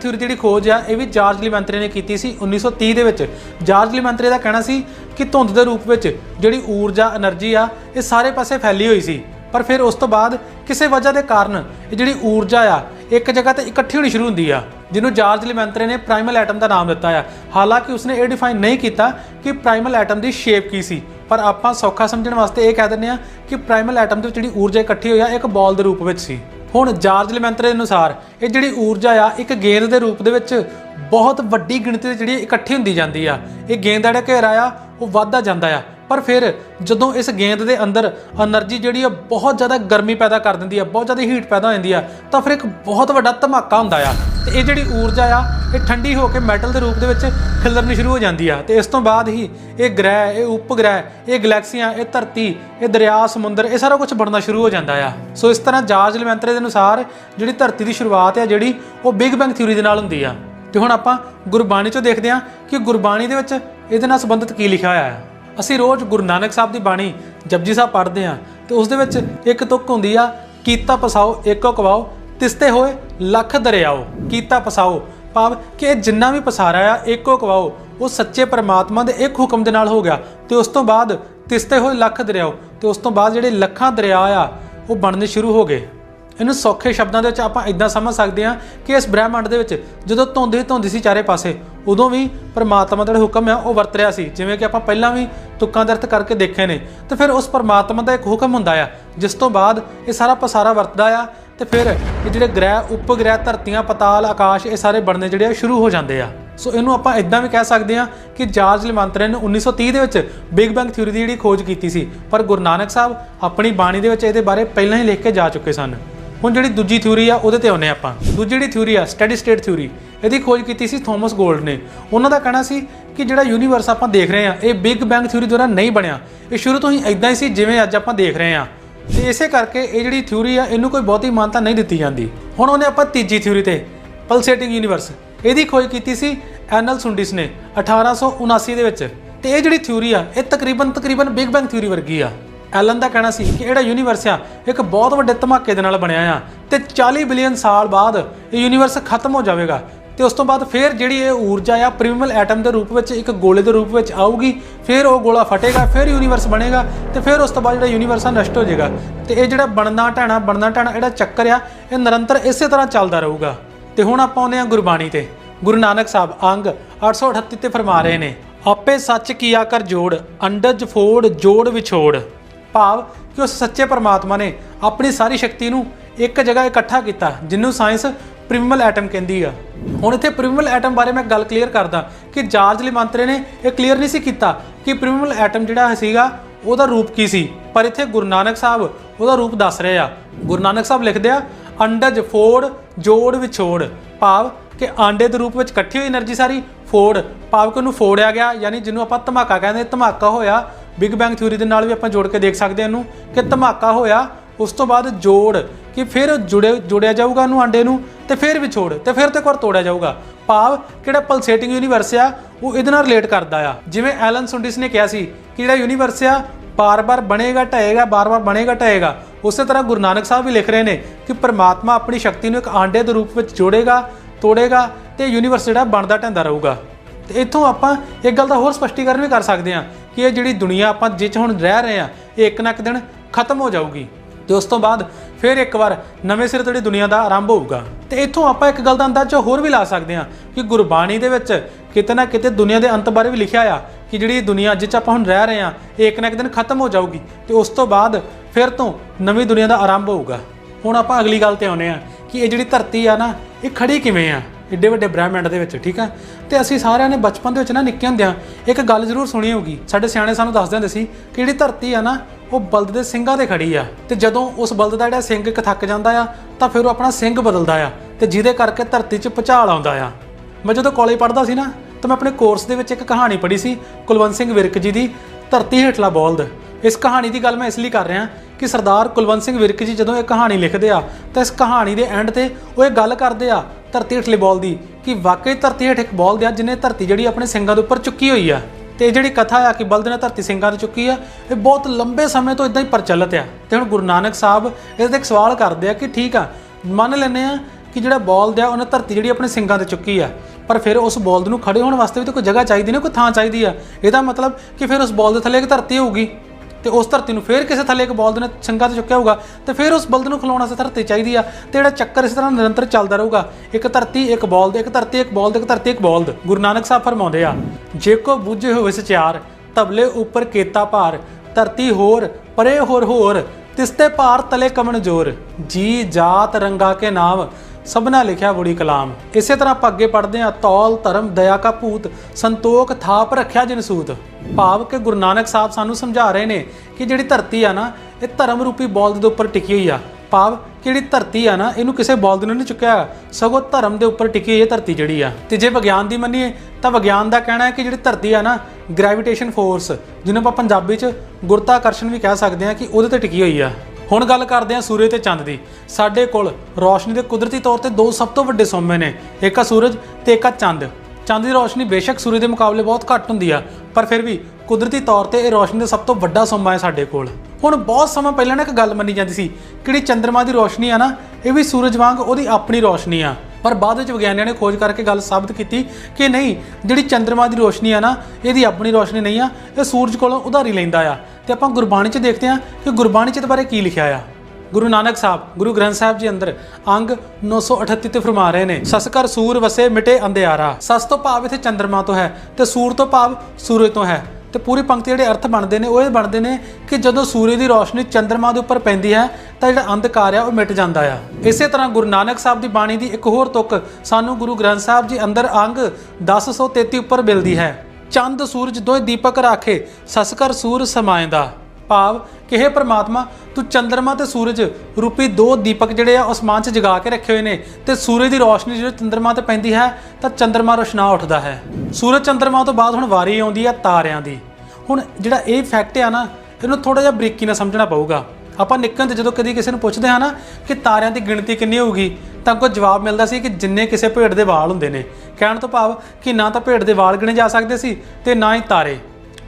ਥਿਊਰੀ ਜਿਹੜੀ ਖੋਜ ਆ, ਇਹ ਵੀ ਜਾਰਜ ਲਿਵੈਂਤਰੇ ਨੇ ਕੀਤੀ ਸੀ 1930 ਦੇ ਵਿੱਚ। ਜਾਰਜ ਲਿਵੈਂਤਰੇ ਦਾ ਕਹਿਣਾ ਸੀ ਕਿ ਧੁੰਦ ਦੇ ਰੂਪ ਵਿੱਚ ਜਿਹੜੀ ਊਰਜਾ એનર્ਜੀ ਆ, ਇਹ ਸਾਰੇ ਪਾਸੇ ਫੈਲੀ ਹੋਈ ਸੀ। ਪਰ ਫਿਰ ਉਸ ਤੋਂ ਬਾਅਦ ਕਿਸੇ ਵਜ੍ਹਾ ਦੇ ਕਾਰਨ ਇਹ ਜਿਹੜੀ ਊਰਜਾ ਆ, ਇੱਕ ਜਗ੍ਹਾ ਤੇ ਇਕੱਠੀ ਹੋਣੀ ਸ਼ੁਰੂ ਹੁੰਦੀ ਆ, ਜਿਹਨੂੰ ਜਾਰਜ ਲਿਮੈਂਤਰੇ ਨੇ ਪ੍ਰਾਈਮਲ ਐਟਮ ਦਾ ਨਾਮ ਦਿੱਤਾ ਆ। ਹਾਲਾਂਕਿ ਉਸਨੇ ਇਹ ਡਿਫਾਈਨ ਨਹੀਂ ਕੀਤਾ ਕਿ ਪ੍ਰਾਈਮਲ ਐਟਮ ਦੀ ਸ਼ੇਪ ਕੀ ਸੀ, ਪਰ ਆਪਾਂ ਸੌਖਾ ਸਮਝਣ ਵਾਸਤੇ ਇਹ ਕਹਿ ਦਿੰਨੇ ਆ ਕਿ ਪ੍ਰਾਈਮਲ ਐਟਮ ਦੇ ਵਿੱਚ ਜਿਹੜੀ ਊਰਜਾ ਇਕੱਠੀ ਹੋਈ ਆ ਇੱਕ ਬਾਲ ਦੇ ਰੂਪ ਵਿੱਚ ਸੀ। ਹੁਣ ਜਾਰਜ ਲਿਮੈਂਤਰੇ ਦੇ ਅਨੁਸਾਰ ਇਹ ਜਿਹੜੀ ਊਰਜਾ ਆ, ਇੱਕ ਗੇਂਦ ਦੇ ਰੂਪ ਦੇ ਵਿੱਚ ਬਹੁਤ ਵੱਡੀ ਗਿਣਤੀ ਦੇ ਜਿਹੜੀ ਇਕੱਠੀ ਹੁੰਦੀ ਜਾਂਦੀ ਆ। ਇਹ ਗੇਂਦ ਦਾ ਜਿਹੜਾ ਘੇਰਾ ਆ, ਉਹ ਵੱਧਦਾ ਜਾਂਦਾ ਆ। ਪਰ ਫਿਰ ਜਦੋਂ ਇਸ ਗੇਂਦ ਦੇ ਅੰਦਰ એનર્ਜੀ ਜਿਹੜੀ ਆ, ਬਹੁਤ ਜ਼ਿਆਦਾ ਗਰਮੀ ਪੈਦਾ ਕਰ ਦਿੰਦੀ ਆ, ਬਹੁਤ ਜ਼ਿਆਦਾ ਹੀਟ ਪੈਦਾ ਹੋ ਜਾਂਦੀ ਆ, ਤਾਂ ਫਿਰ ਇੱਕ ਬਹੁਤ ਵੱਡਾ ਧਮਾਕਾ ਹੁੰਦਾ ਆ। ਤੇ ਇਹ ਜਿਹੜੀ ਊਰਜਾ ਆ, ਇਹ ਠੰਡੀ ਹੋ ਕੇ ਮੈਟਲ ਦੇ ਰੂਪ ਦੇ ਵਿੱਚ ਖਿਲਰਨੀ ਸ਼ੁਰੂ ਹੋ ਜਾਂਦੀ ਆ। ਤੇ ਇਸ ਤੋਂ ਬਾਅਦ ਹੀ ਇਹ ਗ੍ਰਹਿ, ਇਹ ਉਪਗ੍ਰਹਿ, ਇਹ ਗਲੈਕਸੀਆਂ, ਇਹ ਧਰਤੀ, ਇਹ ਦਰਿਆ, ਸਮੁੰਦਰ, ਇਹ ਸਾਰਾ ਕੁਝ ਬਣਨਾ ਸ਼ੁਰੂ ਹੋ ਜਾਂਦਾ ਆ। ਸੋ ਇਸ ਤਰ੍ਹਾਂ ਜਾਰਜ ਲੈਵੈਂਤਰੇ ਦੇ ਅਨੁਸਾਰ ਜਿਹੜੀ ਧਰਤੀ ਦੀ ਸ਼ੁਰੂਆਤ ਆ, ਜਿਹੜੀ ਉਹ ਬਿਗ ਬੈਂਗ ਥਿਊਰੀ ਦੇ ਨਾਲ ਹੁੰਦੀ ਆ। ਤੇ ਹੁਣ ਆਪਾਂ ਗੁਰਬਾਣੀ ਚੋਂ ਦੇਖਦੇ ਆ ਕਿ ਗੁਰਬਾਣੀ ਦੇ ਵਿੱਚ ਇਹਦੇ ਨਾਲ ਸੰਬੰਧਿਤ ਕੀ ਲਿਖਿਆ ਹੋਇਆ ਹੈ ਅਸੀਂ ਰੋਜ਼ ਗੁਰੂ ਨਾਨਕ ਸਾਹਿਬ ਦੀ ਬਾਣੀ ਜਪਜੀ ਸਾਹਿਬ ਪੜ੍ਹਦੇ ਹਾਂ ਤੇ ਉਸ ਦੇ ਵਿੱਚ ਇੱਕ ਤੁਕ ਹੁੰਦੀ ਆ, ਕੀਤਾ ਪਸਾਓ, ਏਕੋ ਕਵਾਓ, ਤਿਸਤੇ ਹੋਏ, ਲੱਖ ਦਰਿਆਓ, ਕੀਤਾ ਪਸਾਓ। ਭਾਵ ਕਿ ਇਹ ਜਿੰਨਾ ਵੀ ਪਸਾਰਾ ਆ, ਏਕੋ ਕਵਾਓ, ਉਹ ਸੱਚੇ ਪਰਮਾਤਮਾ ਦੇ ਇੱਕ ਹੁਕਮ ਦੇ ਨਾਲ ਹੋ ਗਿਆ ਤੇ ਉਸ ਤੋਂ ਬਾਅਦ ਤਿਸਤੇ ਹੋਏ, ਲੱਖ ਦਰਿਆਓ ਤੇ ਉਸ ਤੋਂ ਬਾਅਦ ਜਿਹੜੇ ਲੱਖਾਂ ਦਰਿਆ ਆ, ਉਹ ਬਣਨੇ ਸ਼ੁਰੂ ਹੋ ਗਏ। ਇਹਨੂੰ ਸੌਖੇ ਸ਼ਬਦਾਂ ਦੇ ਵਿੱਚ ਆਪਾਂ ਇਦਾਂ ਸਮਝ ਸਕਦੇ ਹਾਂ ਕਿ ਇਸ ਬ੍ਰਹਿਮੰਡ ਦੇ ਵਿੱਚ ਜਦੋਂ ਧੁੰਦ ਹੀ ਧੁੰਦ ਸੀ ਚਾਰੇ ਪਾਸੇ, ਉਦੋਂ ਵੀ ਪਰਮਾਤਮਾ ਦਾ ਜਿਹੜਾ ਹੁਕਮ ਆ, ਉਹ ਵਰਤ ਰਿਹਾ ਸੀ। ਜਿਵੇਂ ਕਿ ਆਪਾਂ ਪਹਿਲਾਂ ਵੀ ਤੁਕਾਂ ਦੇ ਕਰਕੇ ਦੇਖੇ ਨੇ। ਤੇ ਫਿਰ ਉਸ ਪਰਮਾਤਮਾ ਦਾ ਇੱਕ ਹੁਕਮ ਹੁੰਦਾ ਆ, ਜਿਸ ਤੋਂ ਬਾਅਦ ਇਹ ਸਾਰਾ ਪਸਾਰਾ ਵਰਤਦਾ ਆ ਤੇ ਫਿਰ ਇਹ ਜਿਹੜੇ ਗ੍ਰਹਿ, ਉਪਗ੍ਰਹਿ, ਧਰਤੀਆਂ, ਪਤਾਲ, ਆਕਾਸ਼, ਇਹ ਸਾਰੇ ਬਣਨੇ ਜਿਹੜੇ ਆ, ਸ਼ੁਰੂ ਹੋ ਜਾਂਦੇ ਆ। ਸੋ ਇਹਨੂੰ ਆਪਾਂ ਇਦਾਂ ਵੀ ਕਹਿ ਸਕਦੇ ਹਾਂ ਕਿ ਜਾਰਜ ਲਿਮਾਂਤਰੇ ਨੇ 1930 ਦੇ ਵਿੱਚ ਬਿਗ ਬੈਂਗ ਥਿਊਰੀ ਦੀ ਜਿਹੜੀ ਖੋਜ ਕੀਤੀ ਸੀ। ਪਰ ਗੁਰੂ ਨਾਨਕ ਸਾਹਿਬ ਆਪਣੀ ਬਾਣੀ ਦੇ ਵਿੱਚ ਇਹਦੇ ਬਾਰੇ ਪਹਿਲਾਂ ਹੀ ਲਿਖ ਕੇ ਜਾ ਚੁੱਕੇ ਸਨ। ਹੁਣ ਜਿਹੜੀ ਦੂਜੀ ਥਿਊਰੀ ਆ, ਉਹਦੇ ਤੇ ਆਉਂਦੇ ਹਾਂ ਆਪਾਂ। ਦੂਜੀ ਜਿਹੜੀ ਥਿਊਰੀ ਆ, ਸਟੈਡੀ ਸਟੇਟ ਥਿਊਰੀ, ਇਹਦੀ ਖੋਜ ਕੀਤੀ ਸੀ ਥਾਮਸ ਗੋਲਡ ਨੇ। ਉਹਨਾਂ ਦਾ ਕਹਿਣਾ ਸੀ ਕਿ ਜਿਹੜਾ ਯੂਨੀਵਰਸ ਆਪਾਂ ਦੇਖ ਰਹੇ ਆ ਇਹ ਬਿਗ ਬੈਂਗ ਥਿਊਰੀ ਦੁਆਰਾ ਨਹੀਂ ਬਣਿਆ। ਇਹ ਸ਼ੁਰੂ ਤੋਂ ਹੀ ਇਦਾਂ ਹੀ ਸੀ ਜਿਵੇਂ ਅੱਜ ਆਪਾਂ ਦੇਖ ਰਹੇ ਆ ਤੇ ਇਸੇ ਕਰਕੇ ਇਹ ਜਿਹੜੀ ਥਿਊਰੀ ਆ, ਇਹਨੂੰ ਕੋਈ ਬਹੁਤੀ ਮਾਨਤਾ ਨਹੀਂ ਦਿੱਤੀ ਜਾਂਦੀ। ਹੁਣ ਉਹਨੇ ਆਪਾਂ ਤੀਜੀ ਥਿਊਰੀ ਤੇ, ਪਲਸੇਟਿੰਗ ਯੂਨੀਵਰਸ। ਇਹਦੀ ਖੋਜ ਕੀਤੀ ਸੀ ਐਨਲ ਸੁੰਡਿਸ ਨੇ 1879 ਦੇ ਵਿੱਚ। ਤੇ ਇਹ ਜਿਹੜੀ ਥਿਊਰੀ ਆ, ਇਹ ਤਕਰੀਬਨ ਤਕਰੀਬਨ ਬਿਗ ਬੈਂਗ ਥਿਊਰੀ ਵਰਗੀ ਆ। ਐਲਨ ਦਾ ਕਹਿਣਾ ਸੀ ਕਿ ਜਿਹੜਾ ਯੂਨੀਵਰਸ ਆ, ਇੱਕ ਬਹੁਤ ਵੱਡੇ ਧਮਾਕੇ ਦੇ ਨਾਲ ਬਣਿਆ ਆ ਤੇ 40 ਬਿਲੀਅਨ ਸਾਲ ਬਾਅਦ ਇਹ ਯੂਨੀਵਰਸ ਖਤਮ ਹੋ ਜਾਵੇਗਾ ਤੇ ਉਸ ਤੋਂ ਬਾਅਦ ਫਿਰ ਜਿਹੜੀ ਇਹ ਊਰਜਾ ਆ ਪ੍ਰਿਮਲ ਐਟਮ ਦੇ ਰੂਪ ਵਿੱਚ, ਇੱਕ ਗੋਲੇ ਦੇ ਰੂਪ ਵਿੱਚ ਆਊਗੀ, ਫਿਰ ਉਹ ਗੋਲਾ ਫਟੇਗਾ, ਫਿਰ ਯੂਨੀਵਰਸ ਬਣੇਗਾ ਤੇ ਫਿਰ ਉਸ ਤੋਂ ਬਾਅਦ ਜਿਹੜਾ ਯੂਨੀਵਰਸ ਆ, ਨਸ਼ਟ ਹੋ ਜਾਏਗਾ। ਤੇ ਇਹ ਜਿਹੜਾ ਬਣਨਾ ਢਾਣਾ ਬਣਨਾ ਢਾਣਾ ਜਿਹੜਾ ਚੱਕਰ ਆ, ਇਹ ਨਿਰੰਤਰ ਇਸੇ ਤਰ੍ਹਾਂ ਚੱਲਦਾ ਰਹੂਗਾ। ਤੇ ਹੁਣ ਆਪਾਂ ਆਉਂਦੇ ਆ ਗੁਰਬਾਣੀ ਤੇ। ਗੁਰੂ ਨਾਨਕ ਸਾਹਿਬ ਅੰਗ 838 ਤੇ ਫਰਮਾ ਰਹੇ ਨੇ, ਆਪੇ ਸੱਚ ਕੀਆ ਕਰ ਜੋੜ, ਅੰਡਜ ਫੋੜ, ਜੋੜ ਵਿਛੋੜ। ਭਾਵ ਕਿ ਉਸ ਸੱਚੇ ਪਰਮਾਤਮਾ ਨੇ ਆਪਣੀ ਸਾਰੀ ਸ਼ਕਤੀ ਨੂੰ ਇੱਕ ਜਗ੍ਹਾ ਇਕੱਠਾ ਕੀਤਾ ਜਿਹਨੂੰ ਸਾਇੰਸ ਪ੍ਰਿਮਲ ਐਟਮ ਕਹਿੰਦੀ ਆ। ਹੁਣ ਇੱਥੇ ਪ੍ਰਿਮਲ ਐਟਮ ਬਾਰੇ ਮੈਂ ਗੱਲ ਕਲੀਅਰ ਕਰਦਾ ਕਿ ਜਾਰਜ ਲਿਮਾਂਤਰੇ ਨੇ ਇਹ ਕਲੀਅਰ ਨਹੀਂ ਸੀ ਕੀਤਾ ਕਿ ਪ੍ਰਿਮਲ ਐਟਮ ਜਿਹੜਾ ਸੀਗਾ, ਉਹਦਾ ਰੂਪ ਕੀ ਸੀ। ਪਰ ਇੱਥੇ ਗੁਰੂ ਨਾਨਕ ਸਾਹਿਬ ਉਹਦਾ ਰੂਪ ਦੱਸ ਰਹੇ ਆ। ਗੁਰੂ ਨਾਨਕ ਸਾਹਿਬ ਲਿਖਦੇ ਆ, ਅੰਡਜ ਫੋੜ, ਜੋੜ ਵਿਛੋੜ। ਭਾਵ ਕਿ ਆਂਡੇ ਦੇ ਰੂਪ ਵਿੱਚ ਇਕੱਠੀ ਹੋਈ એનર્ਜੀ ਸਾਰੀ, ਫੋੜ। ਭਾਵ ਕਿ ਉਹਨੂੰ ਫੋੜਿਆ ਗਿਆ, ਯਾਨੀ ਜਿਹਨੂੰ ਆਪਾਂ ਧਮਾਕਾ ਕਹਿੰਦੇ, ਧਮਾਕਾ ਹੋਇਆ ਬਿਗ ਬੈਂਗ ਥਿਊਰੀ ਦੇ ਨਾਲ ਵੀ ਆਪਾਂ ਜੋੜ ਕੇ ਦੇਖ ਸਕਦੇ ਹਾਂ ਇਹਨੂੰ, ਕਿ ਧਮਾਕਾ ਹੋਇਆ, ਉਸ ਤੋਂ ਬਾਅਦ ਜੋੜ, ਕਿ ਫਿਰ ਜੁੜੇ, ਜੋੜਿਆ ਜਾਊਗਾ ਉਹਨੂੰ ਆਂਡੇ ਨੂੰ, ਤੇ ਫਿਰ ਵਿਛੋੜ ਤੇ ਫਿਰ ਤੇ ਇੱਕ ਵਾਰ ਤੋੜਿਆ ਜਾਊਗਾ। ਭਾਵ ਕਿਹੜਾ ਪਲਸੇਟਿੰਗ ਯੂਨੀਵਰਸ ਆ, ਉਹ ਇਹਦੇ ਨਾਲ ਰਿਲੇਟ ਕਰਦਾ ਆ। ਜਿਵੇਂ ਐਲਨ ਸੁੰਡਿਸ ਨੇ ਕਿਹਾ ਸੀ ਕਿ ਜਿਹੜਾ ਯੂਨੀਵਰਸ ਆ, ਬਾਰ-ਬਾਰ ਬਣੇਗਾ, ਢਹੇਗਾ, ਬਾਰ-ਬਾਰ ਬਣੇਗਾ, ਢਹੇਗਾ। ਉਸੇ ਤਰ੍ਹਾਂ ਗੁਰੂ ਨਾਨਕ ਸਾਹਿਬ ਵੀ ਲਿਖ ਰਹੇ ਨੇ ਕਿ ਪਰਮਾਤਮਾ ਆਪਣੀ ਸ਼ਕਤੀ ਨੂੰ ਇੱਕ ਆਂਡੇ ਦੇ ਰੂਪ ਵਿੱਚ ਜੋੜੇਗਾ, ਤੋੜੇਗਾ, ਤੇ ਯੂਨੀਵਰਸ ਜਿਹੜਾ ਬਣਦਾ ਢੰਦਾ ਰਹੂਗਾ। ਤੇ ਇੱਥੋਂ ਆਪਾਂ ਇੱਕ ਗੱਲ ਦਾ ਹੋਰ ਸਪਸ਼ਟੀਕਰਨ ਵੀ ਕਰ ਸਕਦੇ ਹਾਂ ਕਿ ਇਹ ਜਿਹੜੀ ਦੁਨੀਆ ਆਪਾਂ ਜਿਹ 'ਚ ਹੁਣ ਰਹਿ ਰਹੇ ਹਾਂ, ਇਹ ਇੱਕ ਨਾ ਇੱਕ ਦਿਨ ਖਤਮ ਹੋ ਜਾਊਗੀ। ਤੇ ਉਸ ਤੋਂ ਬਾਅਦ ਫਿਰ ਇੱਕ ਵਾਰ ਨਵੇਂ ਸਿਰ ਤੋਂ ਜਿਹੜੀ ਦੁਨੀਆ ਦਾ ਆਰੰਭ ਹੋਊਗਾ। ਤੇ ਇੱਥੋਂ ਆਪਾਂ ਇੱਕ ਗੱਲ ਦਾ ਅੰਦਾਜ਼ਾ ਹੋਰ ਵੀ ਲਾ ਸਕਦੇ ਹਾਂ ਕਿ ਗੁਰਬਾਣੀ ਦੇ ਵਿੱਚ ਕਿਤੇ ਨਾ ਕਿਤੇ ਦੁਨੀਆ ਦੇ ਅੰਤ ਬਾਰੇ ਵੀ ਲਿਖਿਆ ਆ ਕਿ ਜਿਹੜੀ ਦੁਨੀਆ ਜਿਸ 'ਚ ਆਪਾਂ ਹੁਣ ਰਹਿ ਰਹੇ ਹਾਂ, ਇਹ ਇੱਕ ਨਾ ਇੱਕ ਦਿਨ ਖਤਮ ਹੋ ਜਾਊਗੀ। ਤੇ ਉਸ ਤੋਂ ਬਾਅਦ ਫਿਰ ਤੋਂ ਨਵੀਂ ਦੁਨੀਆ ਦਾ ਆਰੰਭ ਹੋਊਗਾ। ਹੁਣ ਆਪਾਂ ਅਗਲੀ ਗੱਲ ਤੇ ਆਉਨੇ ਆ ਕਿ ਇਹ ਜਿਹੜੀ ਧਰਤੀ ਆ ਨਾ, ਇਹ ਖੜੀ ਕਿਵੇਂ ਆ? ਏਡੇ ਵੱਡੇ ਬ੍ਰਹਿਮੰਡ ਦੇ ਵਿੱਚ, ਠੀਕ ਆ? ਤੇ ਅਸੀਂ ਸਾਰਿਆਂ ਨੇ ਬਚਪਨ ਦੇ ਵਿੱਚ ਨਾ ਨਿੱਕੇ ਹੁੰਦਿਆਂ ਇੱਕ ਗੱਲ ਜ਼ਰੂਰ ਸੁਣੀ ਹੋਊਗੀ। ਸਾਡੇ ਸਿਆਣੇ ਸਾਨੂੰ ਦੱਸਦੇ ਹੁੰਦੇ ਸੀ ਕਿ ਜਿਹੜੀ ਧਰਤੀ ਆ ਨਾ, ਉਹ ਬਲਦ ਦੇ ਸਿੰਘਾਂ ਤੇ ਖੜੀ ਆ। ਤੇ ਜਦੋਂ ਉਸ ਬਲਦ ਦਾ ਜਿਹੜਾ ਸਿੰਘ ਇੱਕ ਥੱਕ ਜਾਂਦਾ ਆ, ਤਾਂ ਫਿਰ ਉਹ ਆਪਣਾ ਸਿੰਘ ਬਦਲਦਾ ਆ ਤੇ ਜਿਹਦੇ ਕਰਕੇ ਧਰਤੀ 'ਚ ਭੁਚਾਲ ਆਉਂਦਾ ਆ। ਮੈਂ ਜਦੋਂ ਕਾਲਜ ਪੜ੍ਹਦਾ ਸੀ ਨਾ, ਤਾਂ ਮੈਂ ਆਪਣੇ ਕੋਰਸ ਦੇ ਵਿੱਚ ਇੱਕ ਕਹਾਣੀ ਪੜ੍ਹੀ ਸੀ, ਕੁਲਵੰਤ ਸਿੰਘ ਵਿਰਕ ਜੀ ਦੀ, ਧਰਤੀ ਹੇਠਲਾ ਬੋਲਦ। ਇਸ ਕਹਾਣੀ ਦੀ ਗੱਲ ਮੈਂ ਇਸ ਲਈ ਕਰ ਰਿਹਾ ਕਿ ਸਰਦਾਰ ਕੁਲਵੰਤ ਸਿੰਘ ਵਿਰਕ ਜੀ ਜਦੋਂ ਇਹ ਕਹਾਣੀ ਲਿਖਦੇ ਆ, ਤਾਂ ਇਸ ਕਹਾਣੀ ਦੇ ਐਂਡ ਤੇ ਉਹ ਇਹ ਗੱਲ ਕਰਦੇ ਆ, ਧਰਤੀ ਹੇਠਲੇ ਬੋਲ ਦੀ, ਕਿ ਵਾਕਈ ਧਰਤੀ ਹੇਠ ਇੱਕ ਬੋਲ ਆ ਜਿਹਨੇ ਧਰਤੀ ਜਿਹੜੀ ਆਪਣੇ ਸਿੰਘਾਂ ਦੇ ਉੱਪਰ ਚੁੱਕੀ ਹੋਈ ਆ। ਤੇ ਇਹ ਜਿਹੜੀ ਕਥਾ ਆ ਕਿ ਬਲਦ ਨੇ ਧਰਤੀ ਸਿੰਘਾਂ ਤੇ ਚੁੱਕੀ ਆ, ਇਹ ਬਹੁਤ ਲੰਬੇ ਸਮੇਂ ਤੋਂ ਇਦਾਂ ਹੀ ਪ੍ਰਚਲਿਤ ਆ। ਤੇ ਹੁਣ ਗੁਰੂ ਨਾਨਕ ਸਾਹਿਬ ਇਹਦੇ ਤੇ ਇੱਕ ਸਵਾਲ ਕਰਦੇ ਆ ਕਿ ਠੀਕ ਆ, ਮੰਨ ਲੈਂਦੇ ਆ ਕਿ ਜਿਹੜਾ ਬੋਲਦ ਆ, ਉਹਨੇ ਧਰਤੀ ਜਿਹੜੀ ਆਪਣੇ ਸਿੰਘਾਂ ਤੇ ਚੁੱਕੀ ਆ, ਪਰ ਫਿਰ ਉਸ ਬੋਲਦ ਨੂੰ ਖੜੇ ਹੋਣ ਵਾਸਤੇ ਵੀ ਤਾਂ ਕੋਈ ਜਗ੍ਹਾ ਚਾਹੀਦੀ ਨਾ, ਕੋਈ ਥਾਂ ਚਾਹੀਦੀ ਆ। ਇਹਦਾ ਮਤਲਬ ਕਿ ਫਿਰ ਉਸ ਬੋਲਦ ਦੇ ਥੱਲੇ ਇੱਕ ਧਰਤੀ ਹੋਊਗੀ। ਤੇ ਉਸ ਧਰਤੀ ਨੂੰ ਫਿਰ ਕਿਸੇ ਥੱਲੇ ਇੱਕ ਬਲਦ ਨੇ ਸਿੰਘਾਂ ਤੇ ਚੁੱਕਿਆ ਹੋਊਗਾ ਤੇ ਫਿਰ ਉਸ ਬਲਦ ਨੂੰ ਖਿਲਾਉਣ ਵਾਸਤੇ ਧਰਤੀ ਚਾਹੀਦੀ ਆ ਤੇ ਜਿਹੜਾ ਚੱਕਰ ਇਸ ਤਰ੍ਹਾਂ ਨਿਰੰਤਰ ਚੱਲਦਾ ਰਹੂਗਾ। ਇੱਕ ਧਰਤੀ, ਇੱਕ ਬਲਦ ਇੱਕ ਧਰਤੀ, ਇੱਕ ਬਲਦ ਇੱਕ ਧਰਤੀ, ਇੱਕ ਬਲਦ ਗੁਰੂ ਨਾਨਕ ਸਾਹਿਬ ਫਰਮਾਉਂਦੇ ਆ, ਜੇ ਕੋ ਬੁੱਝੇ ਹੋਵੇ ਸਚਿਆਰ, ਤਬਲੇ ਉੱਪਰ ਕੇਤਾ ਭਾਰ, ਧਰਤੀ ਹੋਰ, ਪਰੇ ਹੋਰ ਹੋਰ, ਤਿਸਤੇ ਭਾਰ ਤਲੇ ਕਮਣ ਜੋਰ, ਜੀ ਜਾਤ ਰੰਗਾ ਕੇ ਨਾਮ ਸਭਨਾ ਲਿਖਿਆ ਬੁੜੀ ਕਲਾਮ। ਇਸੇ ਤਰ੍ਹਾਂ ਆਪਾਂ ਅੱਗੇ ਪੜ੍ਹਦੇ ਹਾਂ, ਤੌਲ, ਧਰਮ, ਦਇਆ ਕਾ ਭੂਤ, ਸੰਤੋਖ, ਥਾਪ ਰੱਖਿਆ ਜਨਸੂਤ ਭਾਵ ਕਿ ਗੁਰੂ ਨਾਨਕ ਸਾਹਿਬ ਸਾਨੂੰ ਸਮਝਾ ਰਹੇ ਨੇ ਕਿ ਜਿਹੜੀ ਧਰਤੀ ਆ ਨਾ, ਇਹ ਧਰਮ ਰੂਪੀ ਬੋਲਦ ਦੇ ਉੱਪਰ ਟਿਕੀ ਹੋਈ ਆ। ਭਾਵ ਕਿ ਜਿਹੜੀ ਧਰਤੀ ਆ ਨਾ, ਇਹਨੂੰ ਕਿਸੇ ਬੋਲਦ ਨੇ ਨਹੀਂ ਚੁੱਕਿਆ। ਸਗੋਂ ਧਰਮ ਦੇ ਉੱਪਰ ਟਿਕੀ ਹੋਈ ਇਹ ਧਰਤੀ ਜਿਹੜੀ ਆ। ਤੇ ਜੇ ਵਿਗਿਆਨ ਦੀ ਮੰਨੀਏ, ਤਾਂ ਵਿਗਿਆਨ ਦਾ ਕਹਿਣਾ ਹੈ ਕਿ ਜਿਹੜੀ ਧਰਤੀ ਆ ਨਾ, ਗ੍ਰੈਵਿਟੇਸ਼ਨ ਫੋਰਸ, ਜਿਹਨੂੰ ਆਪਾਂ ਪੰਜਾਬੀ 'ਚ ਗੁਰਤਾਕਰਸ਼ਣ ਵੀ ਕਹਿ ਸਕਦੇ ਹਾਂ ਕਿ ਉਹਦੇ ਤੇ ਟਿਕੀ ਹੋਈ ਆ। ਹੁਣ ਗੱਲ ਕਰਦੇ ਹਾਂ ਸੂਰਜ ਤੇ ਚੰਦ ਦੀ। ਸਾਡੇ ਕੋਲ ਰੋਸ਼ਨੀ ਦੇ ਕੁਦਰਤੀ ਤੌਰ ਤੇ ਦੋ ਸਭ ਤੋਂ ਵੱਡੇ ਸੋਮੇ ਨੇ, ਇੱਕ ਆ ਸੂਰਜ ਤੇ ਇੱਕ ਆ ਚੰਦ। ਚੰਦ ਦੀ ਰੋਸ਼ਨੀ ਬੇਸ਼ੱਕ ਸੂਰਜ ਦੇ ਮੁਕਾਬਲੇ ਬਹੁਤ ਘੱਟ ਹੁੰਦੀ ਆ, ਪਰ ਫਿਰ ਵੀ ਕੁਦਰਤੀ ਤੌਰ ਤੇ ਇਹ ਰੋਸ਼ਨੀ ਦਾ ਸਭ ਤੋਂ ਵੱਡਾ ਸੋਮਾ ਹੈ ਸਾਡੇ ਕੋਲ। ਹੁਣ ਬਹੁਤ ਸਮਾਂ ਪਹਿਲਾਂ ਨਾ ਇੱਕ ਗੱਲ ਮੰਨੀ ਜਾਂਦੀ ਸੀ, ਕਿਹੜੀ ਜਿਹੜੀ ਚੰ드ਰਮਾ ਦੀ ਰੋਸ਼ਨੀ ਆ ਨਾ, ਇਹ ਵੀ ਸੂਰਜ ਵਾਂਗ ਉਹਦੀ ਆਪਣੀ ਰੋਸ਼ਨੀ ਆ। ਪਰ ਬਾਅਦ ਵਿੱਚ ਵਿਗਿਆਨੀਆਂ ਨੇ ਖੋਜ ਕਰਕੇ ਗੱਲ ਸਾਬਤ ਕੀਤੀ ਕਿ ਨਹੀਂ, ਜਿਹੜੀ ਚੰ드ਰਮਾ ਦੀ ਰੋਸ਼ਨੀ ਆ ਨਾ, ਇਹਦੀ ਆਪਣੀ ਰੋਸ਼ਨੀ ਨਹੀਂ ਆ, ਇਹ ਸੂਰਜ ਕੋਲੋਂ ਉਧਾਰੀ ਲੈਂਦਾ ਆ। ਤੇ ਆਪਾਂ ਗੁਰਬਾਣੀ 'ਚ ਦੇਖਦੇ ਹਾਂ ਕਿ ਗੁਰਬਾਣੀ 'ਚ ਇਹਦੇ ਬਾਰੇ ਕੀ ਲਿਖਿਆ ਆ। ਗੁਰੂ ਨਾਨਕ ਸਾਹਿਬ, ਗੁਰੂ ਗ੍ਰੰਥ ਸਾਹਿਬ ਜੀ ਅੰਦਰ ਅੰਗ 938 ਤੇ ਫਰਮਾ ਰਹੇ ਨੇ, ਸਸ ਕਰ ਸੂਰ ਵਸੇ ਮਿਟੇ ਅੰਧਿਆਰਾ, ਸਸ ਤੋਂ ਭਾਵ ਇਥੇ ਚੰ드ਰਮਾ ਤੋਂ ਹੈ ਤੇ ਸੂਰ ਤੋਂ ਭਾਵ ਸੂਰਜ ਤੋਂ ਹੈ। ਤੇ ਪੂਰੀ ਪੰਕਤੀ ਜਿਹੜੇ ਅਰਥ ਬਣਦੇ ਨੇ, ਉਹ ਇਹ ਬਣਦੇ ਨੇ ਕਿ ਜਦੋਂ ਸੂਰਜ ਦੀ ਰੋਸ਼ਨੀ ਚੰ드ਰਮਾ ਦੇ ਉੱਪਰ ਪੈਂਦੀ ਹੈ, ਤਾਂ ਜਿਹੜਾ ਅੰਧਕਾਰ ਆ, ਉਹ ਮਿਟ ਜਾਂਦਾ ਆ। ਇਸੇ ਤਰ੍ਹਾਂ ਗੁਰੂ ਨਾਨਕ ਸਾਹਿਬ ਦੀ ਬਾਣੀ ਦੀ ਇੱਕ ਹੋਰ ਤੁਕ ਸਾਨੂੰ ਗੁਰੂ ਗ੍ਰੰਥ ਸਾਹਿਬ ਜੀ ਅੰਦਰ ਅੰਗ 1033 ਉੱਪਰ ਮਿਲਦੀ ਹੈ। ਚੰਦ ਸੂਰਜ ਦੋਏ ਦੀਪਕ ਰਾਖੇ, ਸਸਕਰ ਸੂਰ ਸਮਾਇਂਦਾ ਭਾਵ, ਕਿਹੇ हे ਪ੍ਰਮਾਤਮਾ, ਤੂੰ ਚੰਦਰਮਾ ਤੇ ਸੂਰਜ ਰੂਪੀ ਦੋ ਦੀਪਕ ਜਿਹੜੇ ਆ ਅਸਮਾਨ 'ਚ ਜਗਾ ਕੇ ਰੱਖੇ ਹੋਏ ਨੇ ਤੇ ਸੂਰਜ ਦੀ ਰੋਸ਼ਨੀ ਜਦੋਂ ਚੰਦਰਮਾ ਤੇ ਪੈਂਦੀ ਹੈ, ਤਾਂ ਚੰਦਰਮਾ ਰੋਸ਼ਨਾ ਉੱਠਦਾ ਹੈ। ਸੂਰਜ ਚੰਦਰਮਾ ਤੋਂ ਬਾਅਦ ਹੁਣ ਵਾਰੀ ਆਉਂਦੀ ਆ ਤਾਰਿਆਂ ਦੀ। ਹੁਣ ਜਿਹੜਾ ਇਹ ਫੈਕਟ ਆ ਨਾ, ਇਹਨੂੰ ਥੋੜਾ ਜਿਹਾ ਬਰੀਕੀ ਨਾਲ ਸਮਝਣਾ ਪਊਗਾ। ਆਪਾਂ ਨਿੱਕਣ ਤੇ ਜਦੋਂ ਕਦੀ ਕਿਸੇ ਨੂੰ ਪੁੱਛਦੇ ਹਾਂ ਨਾ ਕਿ ਤਾਰਿਆਂ ਦੀ ਗਿਣਤੀ ਕਿੰਨੀ ਹੋਊਗੀ, ਤਾਂ ਕੋਈ ਜਵਾਬ ਮਿਲਦਾ ਸੀ ਕਿ ਜਿੰਨੇ ਕਿਸੇ ਭੇਡ ਦੇ ਵਾਲ ਹੁੰਦੇ ਨੇ। ਕਹਿਣ ਤੋਂ ਭਾਵ ਕਿ ਨਾ ਤਾਂ ਭੇਡ ਦੇ ਵਾਲ ਗਿਣੇ ਜਾ ਸਕਦੇ ਸੀ ਤੇ ਨਾ ਹੀ ਤਾਰੇ।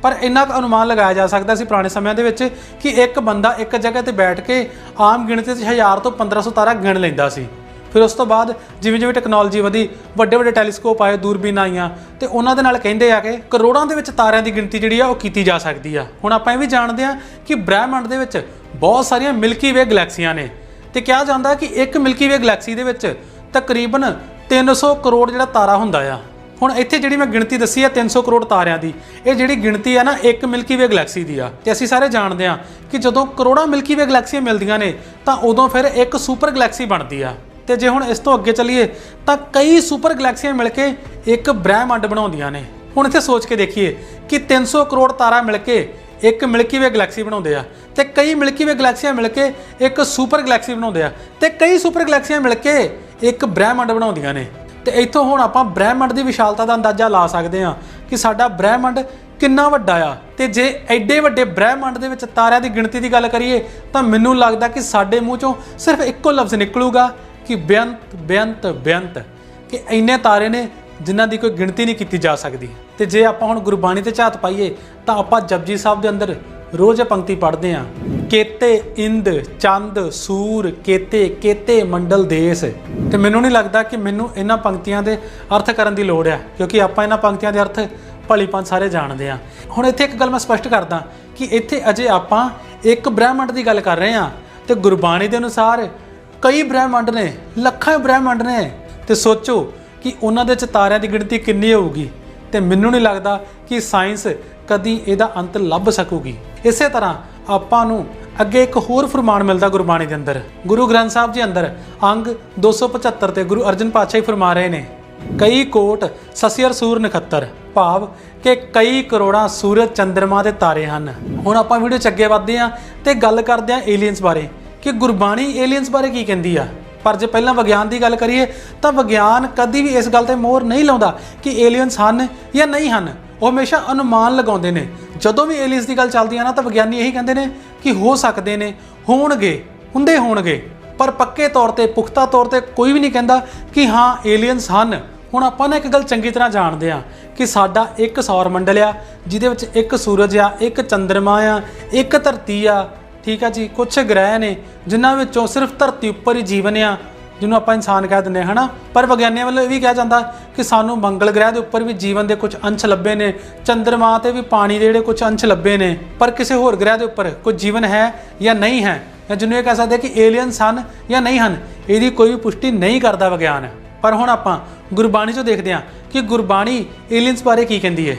ਪਰ ਇੰਨਾ ਕੁ ਅਨੁਮਾਨ ਲਗਾਇਆ ਜਾ ਸਕਦਾ ਸੀ ਪੁਰਾਣੇ ਸਮਿਆਂ ਦੇ ਵਿੱਚ ਕਿ ਇੱਕ ਬੰਦਾ ਇੱਕ ਜਗ੍ਹਾ ਤੇ ਬੈਠ ਕੇ ਆਮ ਗਿਣਤੀ 'ਚ 1000 ਤੋਂ 1500 ਤਾਰਾ ਗਿਣ ਲੈਂਦਾ ਸੀ। ਫਿਰ ਉਸ ਤੋਂ ਬਾਅਦ ਜਿਵੇਂ ਜਿਵੇਂ ਟੈਕਨੋਲੋਜੀ ਵਧੀ ਵੱਡੇ ਵੱਡੇ ਟੈਲੀਸਕੋਪ ਆਏ, ਦੂਰਬੀਨ ਆਈਆਂ ਤੇ ਉਹਨਾਂ ਦੇ ਨਾਲ ਕਹਿੰਦੇ ਆ ਕਿ ਕਰੋੜਾਂ ਦੇ ਵਿੱਚ ਤਾਰਿਆਂ ਦੀ ਗਿਣਤੀ ਜਿਹੜੀ ਆ ਉਹ ਕੀਤੀ ਜਾ ਸਕਦੀ ਆ। ਹੁਣ ਆਪਾਂ ਇਹ ਵੀ ਜਾਣਦੇ ਆ ਕਿ ਬ੍ਰਹਿਮੰਡ ਦੇ ਵਿੱਚ ਬਹੁਤ ਸਾਰੀਆਂ ਮਿਲਕੀ ਵੇ ਗਲੈਕਸੀਆਂ ਨੇ ਤੇ ਕਿਹਾ ਜਾਂਦਾ ਕਿ ਇੱਕ ਮਿਲਕੀ ਵੇ ਗਲੈਕਸੀ ਦੇ ਵਿੱਚ ਤਕਰੀਬਨ 300 ਕਰੋੜ ਜਿਹੜਾ ਤਾਰਾ ਹੁੰਦਾ ਆ। ਹੁਣ ਇੱਥੇ ਜਿਹੜੀ ਮੈਂ ਗਿਣਤੀ ਦੱਸੀ ਆ 300 ਕਰੋੜ ਤਾਰਿਆਂ ਦੀ, ਇਹ ਜਿਹੜੀ ਗਿਣਤੀ ਆ ਨਾ, ਇੱਕ ਮਿਲਕੀ ਵੇ ਗਲੈਕਸੀ ਦੀ ਆ। ਤੇ ਅਸੀਂ ਸਾਰੇ ਜਾਣਦੇ ਆ ਕਿ ਜਦੋਂ ਕਰੋੜਾਂ ਮਿਲਕੀ ਵੇ ਗਲੈਕਸੀਆਂ ਮਿਲਦੀਆਂ ਨੇ, ਤਾਂ ਉਦੋਂ ਫਿਰ ਇੱਕ ਸੁਪਰ ਗਲੈਕਸੀ ਬਣਦੀ ਆ। ਤੇ ਜੇ ਹੁਣ ਇਸ ਤੋਂ ਅੱਗੇ ਚੱਲੀਏ, ਤਾਂ ਕਈ ਸੁਪਰ ਗਲੈਕਸੀਆਂ ਮਿਲ ਕੇ ਇੱਕ ਬ੍ਰਹਿਮੰਡ ਬਣਾਉਂਦੀਆਂ ਨੇ। ਹੁਣ ਇੱਥੇ ਸੋਚ ਕੇ ਦੇਖੀਏ ਕਿ 300 ਕਰੋੜ ਤਾਰਾ ਮਿਲ ਕੇ ਇੱਕ ਮਿਲਕੀ ਵੇ ਗਲੈਕਸੀ ਬਣਾਉਂਦੇ ਆ ਤੇ ਕਈ ਮਿਲਕੀ ਵੇ ਗਲੈਕਸੀਆਂ ਮਿਲ ਕੇ ਇੱਕ ਸੁਪਰ ਗਲੈਕਸੀ ਬਣਾਉਂਦੇ ਆ ਤੇ ਕਈ ਸੁਪਰ ਗਲੈਕਸੀਆਂ ਮਿਲ ਕੇ ਇੱਕ ਬ੍ਰਹਿਮੰਡ ਬਣਾਉਂਦੀਆਂ ਨੇ। ਤੇ ਇੱਥੋਂ ਹੁਣ ਆਪਾਂ ਬ੍ਰਹਿਮੰਡ ਦੀ ਵਿਸ਼ਾਲਤਾ ਦਾ ਅੰਦਾਜ਼ਾ ਲਾ ਸਕਦੇ ਹਾਂ ਕਿ ਸਾਡਾ ਬ੍ਰਹਿਮੰਡ ਕਿੰਨਾ ਵੱਡਾ ਆ। ਤੇ ਜੇ ਐਡੇ ਵੱਡੇ ਬ੍ਰਹਿਮੰਡ ਦੇ ਵਿੱਚ ਤਾਰਿਆਂ ਦੀ ਗਿਣਤੀ ਦੀ ਗੱਲ ਕਰੀਏ, ਤਾਂ ਮੈਨੂੰ ਲੱਗਦਾ ਕਿ ਸਾਡੇ ਮੂੰਹ ਚੋਂ ਸਿਰਫ ਇੱਕੋ ਲਫ਼ਜ਼ ਨਿਕਲੂਗਾ ਕਿ ਬੇਅੰਤ ਬੇਅੰਤ ਬੇਅੰਤ। ਕਿ ਇੰਨੇ ਤਾਰੇ ਨੇ ਜਿਨ੍ਹਾਂ ਦੀ ਕੋਈ ਗਿਣਤੀ ਨਹੀਂ ਕੀਤੀ ਜਾ ਸਕਦੀ। ਤੇ ਜੇ ਆਪਾਂ ਹੁਣ ਗੁਰਬਾਣੀ ਤੇ ਝਾਤ ਪਾਈਏ, ਤਾਂ ਆਪਾਂ ਜਪਜੀ ਸਾਹਿਬ ਦੇ ਅੰਦਰ ਰੋਜ਼ ਇਹ ਪੰਕਤੀ ਪੜ੍ਹਦੇ ਆਂ ਕੇਤੇ ਇੰਦ, ਚੰਦ, ਸੂਰ, ਕੇਤੇ ਕੇਤੇ ਮੰਡਲ ਦੇਸ। ਤੇ ਮੈਨੂੰ ਨਹੀਂ ਲੱਗਦਾ ਕਿ ਮੈਨੂੰ ਇਹਨਾਂ ਪੰਕਤੀਆਂ ਦੇ ਅਰਥ ਕਰਨ ਦੀ ਲੋੜ ਆ ਕਿਉਂਕਿ ਆਪਾਂ ਇਹਨਾਂ ਪੰਕਤੀਆਂ ਦੇ ਅਰਥ ਭਲੀ ਭਲੀਪਨ ਸਾਰੇ ਜਾਣਦੇ ਆ ਹੁਣ ਇੱਥੇ ਇੱਕ ਗੱਲ ਮੈਂ ਸਪਸ਼ਟ ਕਰਦਾ ਕਿ ਇੱਥੇ ਅਜੇ ਆਪਾਂ ਇੱਕ ਬ੍ਰਹਿਮੰਡ ਦੀ ਗੱਲ ਕਰ ਰਹੇ ਆ ਤੇ ਗੁਰਬਾਣੀ ਦੇ ਅਨੁਸਾਰ ਕਈ ਬ੍ਰਹਿਮੰਡ ਨੇ, ਲੱਖਾਂ ਬ੍ਰਹਿਮੰਡ ਨੇ। ਤੇ ਸੋਚੋ ਕਿ ਉਹਨਾਂ ਦੇ ਚ ਤਾਰਿਆਂ ਦੀ ਗਿਣਤੀ ਕਿੰਨੀ ਹੋਊਗੀ। ਤੇ ਮੈਨੂੰ ਨਹੀਂ ਲੱਗਦਾ ਕਿ ਸਾਇੰਸ ਕਦੀ ਇਹਦਾ ਅੰਤ ਲੱਭ ਸਕੂਗੀ। ਇਸੇ ਤਰ੍ਹਾਂ ਆਪਾਂ ਨੂੰ ਅੱਗੇ ਇੱਕ ਹੋਰ ਫਰਮਾਨ ਮਿਲਦਾ ਗੁਰਬਾਣੀ ਦੇ ਅੰਦਰ। ਗੁਰੂ ਗ੍ਰੰਥ ਸਾਹਿਬ ਜੀ ਅੰਦਰ ਅੰਗ 275 ਤੇ ਗੁਰੂ ਅਰਜਨ ਪਾਤਸ਼ਾਹ ਹੀ ਫਰਮਾ ਰਹੇ ਨੇ, ਕਈ ਕੋਟ ਸਸਿਅਰ ਸੂਰ ਨਖੱਤਰ, ਭਾਵ ਕਿ ਕਈ ਕਰੋੜਾਂ ਸੂਰਜ ਚੰਦਰਮਾ ਦੇ ਤਾਰੇ ਹਨ। ਹੁਣ ਆਪਾਂ ਵੀਡੀਓ ਚ ਅੱਗੇ ਵਧਦੇ ਹਾਂ ਤੇ ਗੱਲ ਕਰਦੇ ਹਾਂ ਏਲੀਅਨਸ ਬਾਰੇ ਕਿ ਗੁਰਬਾਣੀ ਏਲੀਅਨਸ ਬਾਰੇ ਕੀ ਕਹਿੰਦੀ ਆ। ਪਰ ਜੇ ਪਹਿਲਾਂ ਵਿਗਿਆਨ ਦੀ ਗੱਲ ਕਰੀਏ ਤਾਂ ਵਿਗਿਆਨ ਕਦੀ ਵੀ ਇਸ ਗੱਲ ਤੇ ਮੋਹਰ ਨਹੀਂ ਲਾਉਂਦਾ ਕਿ ਏਲੀਅਨਸ ਹਨ ਜਾਂ ਨਹੀਂ ਹਨ। ਉਹ ਹਮੇਸ਼ਾ ਅਨੁਮਾਨ ਲਗਾਉਂਦੇ ਨੇ। ਜਦੋਂ ਵੀ ਏਲੀਅਨਸ ਦੀ ਗੱਲ ਚੱਲਦੀ ਆ ਨਾ, ਤਾਂ ਵਿਗਿਆਨੀ ਇਹੀ ਕਹਿੰਦੇ ਨੇ ਕਿ ਹੋ ਸਕਦੇ ਨੇ, ਹੋਣਗੇ, ਹੁੰਦੇ ਹੋਣਗੇ। ਪਰ ਪੱਕੇ ਤੌਰ ਤੇ, ਪੁਖਤਾ ਤੌਰ ਤੇ ਕੋਈ ਵੀ ਨਹੀਂ ਕਹਿੰਦਾ ਕਿ ਹਾਂ ਏਲੀਅਨਸ ਹਨ। ਹੁਣ ਆਪਾਂ ਨਾ ਇੱਕ ਗੱਲ ਚੰਗੀ ਤਰ੍ਹਾਂ ਜਾਣਦੇ ਆ ਕਿ ਸਾਡਾ ਇੱਕ ਸੌਰ ਮੰਡਲ ਆ, ਜਿਹਦੇ ਵਿੱਚ ਇੱਕ ਸੂਰਜ ਆ, ਇੱਕ ਚੰਦਰਮਾ ਆ, ਇੱਕ ਧਰਤੀ ਆ। ਠੀਕ ਆ ਜੀ ਕੁਝ ਗ੍ਰਹਿ ਨੇ, ਜਿਨ੍ਹਾਂ ਵਿੱਚੋਂ ਸਿਰਫ ਧਰਤੀ ਉੱਪਰ ਹੀ ਜੀਵਨ ਆ। ਜਿਹਨੂੰ ਆਪਾਂ ਇਨਸਾਨ ਕਹਿ ਦਿੰਦੇ ਹਾਂ, ਹਨਾ? ਪਰ ਵਿਗਿਆਨੀਆਂ ਵੱਲੋਂ ਇਹ ਵੀ ਕਿਹਾ ਜਾਂਦਾ ਕਿ ਸਾਨੂੰ ਮੰਗਲ ਗ੍ਰਹਿ ਦੇ ਉੱਪਰ ਵੀ ਜੀਵਨ ਦੇ ਕੁਝ ਅੰਸ਼ ਲੱਭੇ ਨੇ, ਚੰਦਰਮਾ ਤੇ ਵੀ ਪਾਣੀ ਦੇ ਜਿਹੜੇ ਕੁਝ ਅੰਸ਼ ਲੱਭੇ ਨੇ, ਪਰ ਕਿਸੇ ਹੋਰ ਗ੍ਰਹਿ ਦੇ ਉੱਪਰ ਕੋਈ ਜੀਵਨ ਹੈ ਜਾਂ ਨਹੀਂ ਹੈ? ਜਾਂ ਜਿਹਨੂੰ ਇਹ ਕਹਿ ਸਕਦੇ ਕਿ ਏਲੀਅਨਸ ਹਨ ਜਾਂ ਨਹੀਂ ਹਨ, ਇਹਦੀ ਕੋਈ ਵੀ ਪੁਸ਼ਟੀ ਨਹੀਂ ਕਰਦਾ ਵਿਗਿਆਨ। ਪਰ ਹੁਣ ਆਪਾਂ ਗੁਰਬਾਣੀ 'ਚੋਂ ਦੇਖਦੇ ਹਾਂ ਕਿ ਗੁਰਬਾਣੀ ਏਲੀਅਨਸ ਬਾਰੇ ਕੀ ਕਹਿੰਦੀ ਹੈ।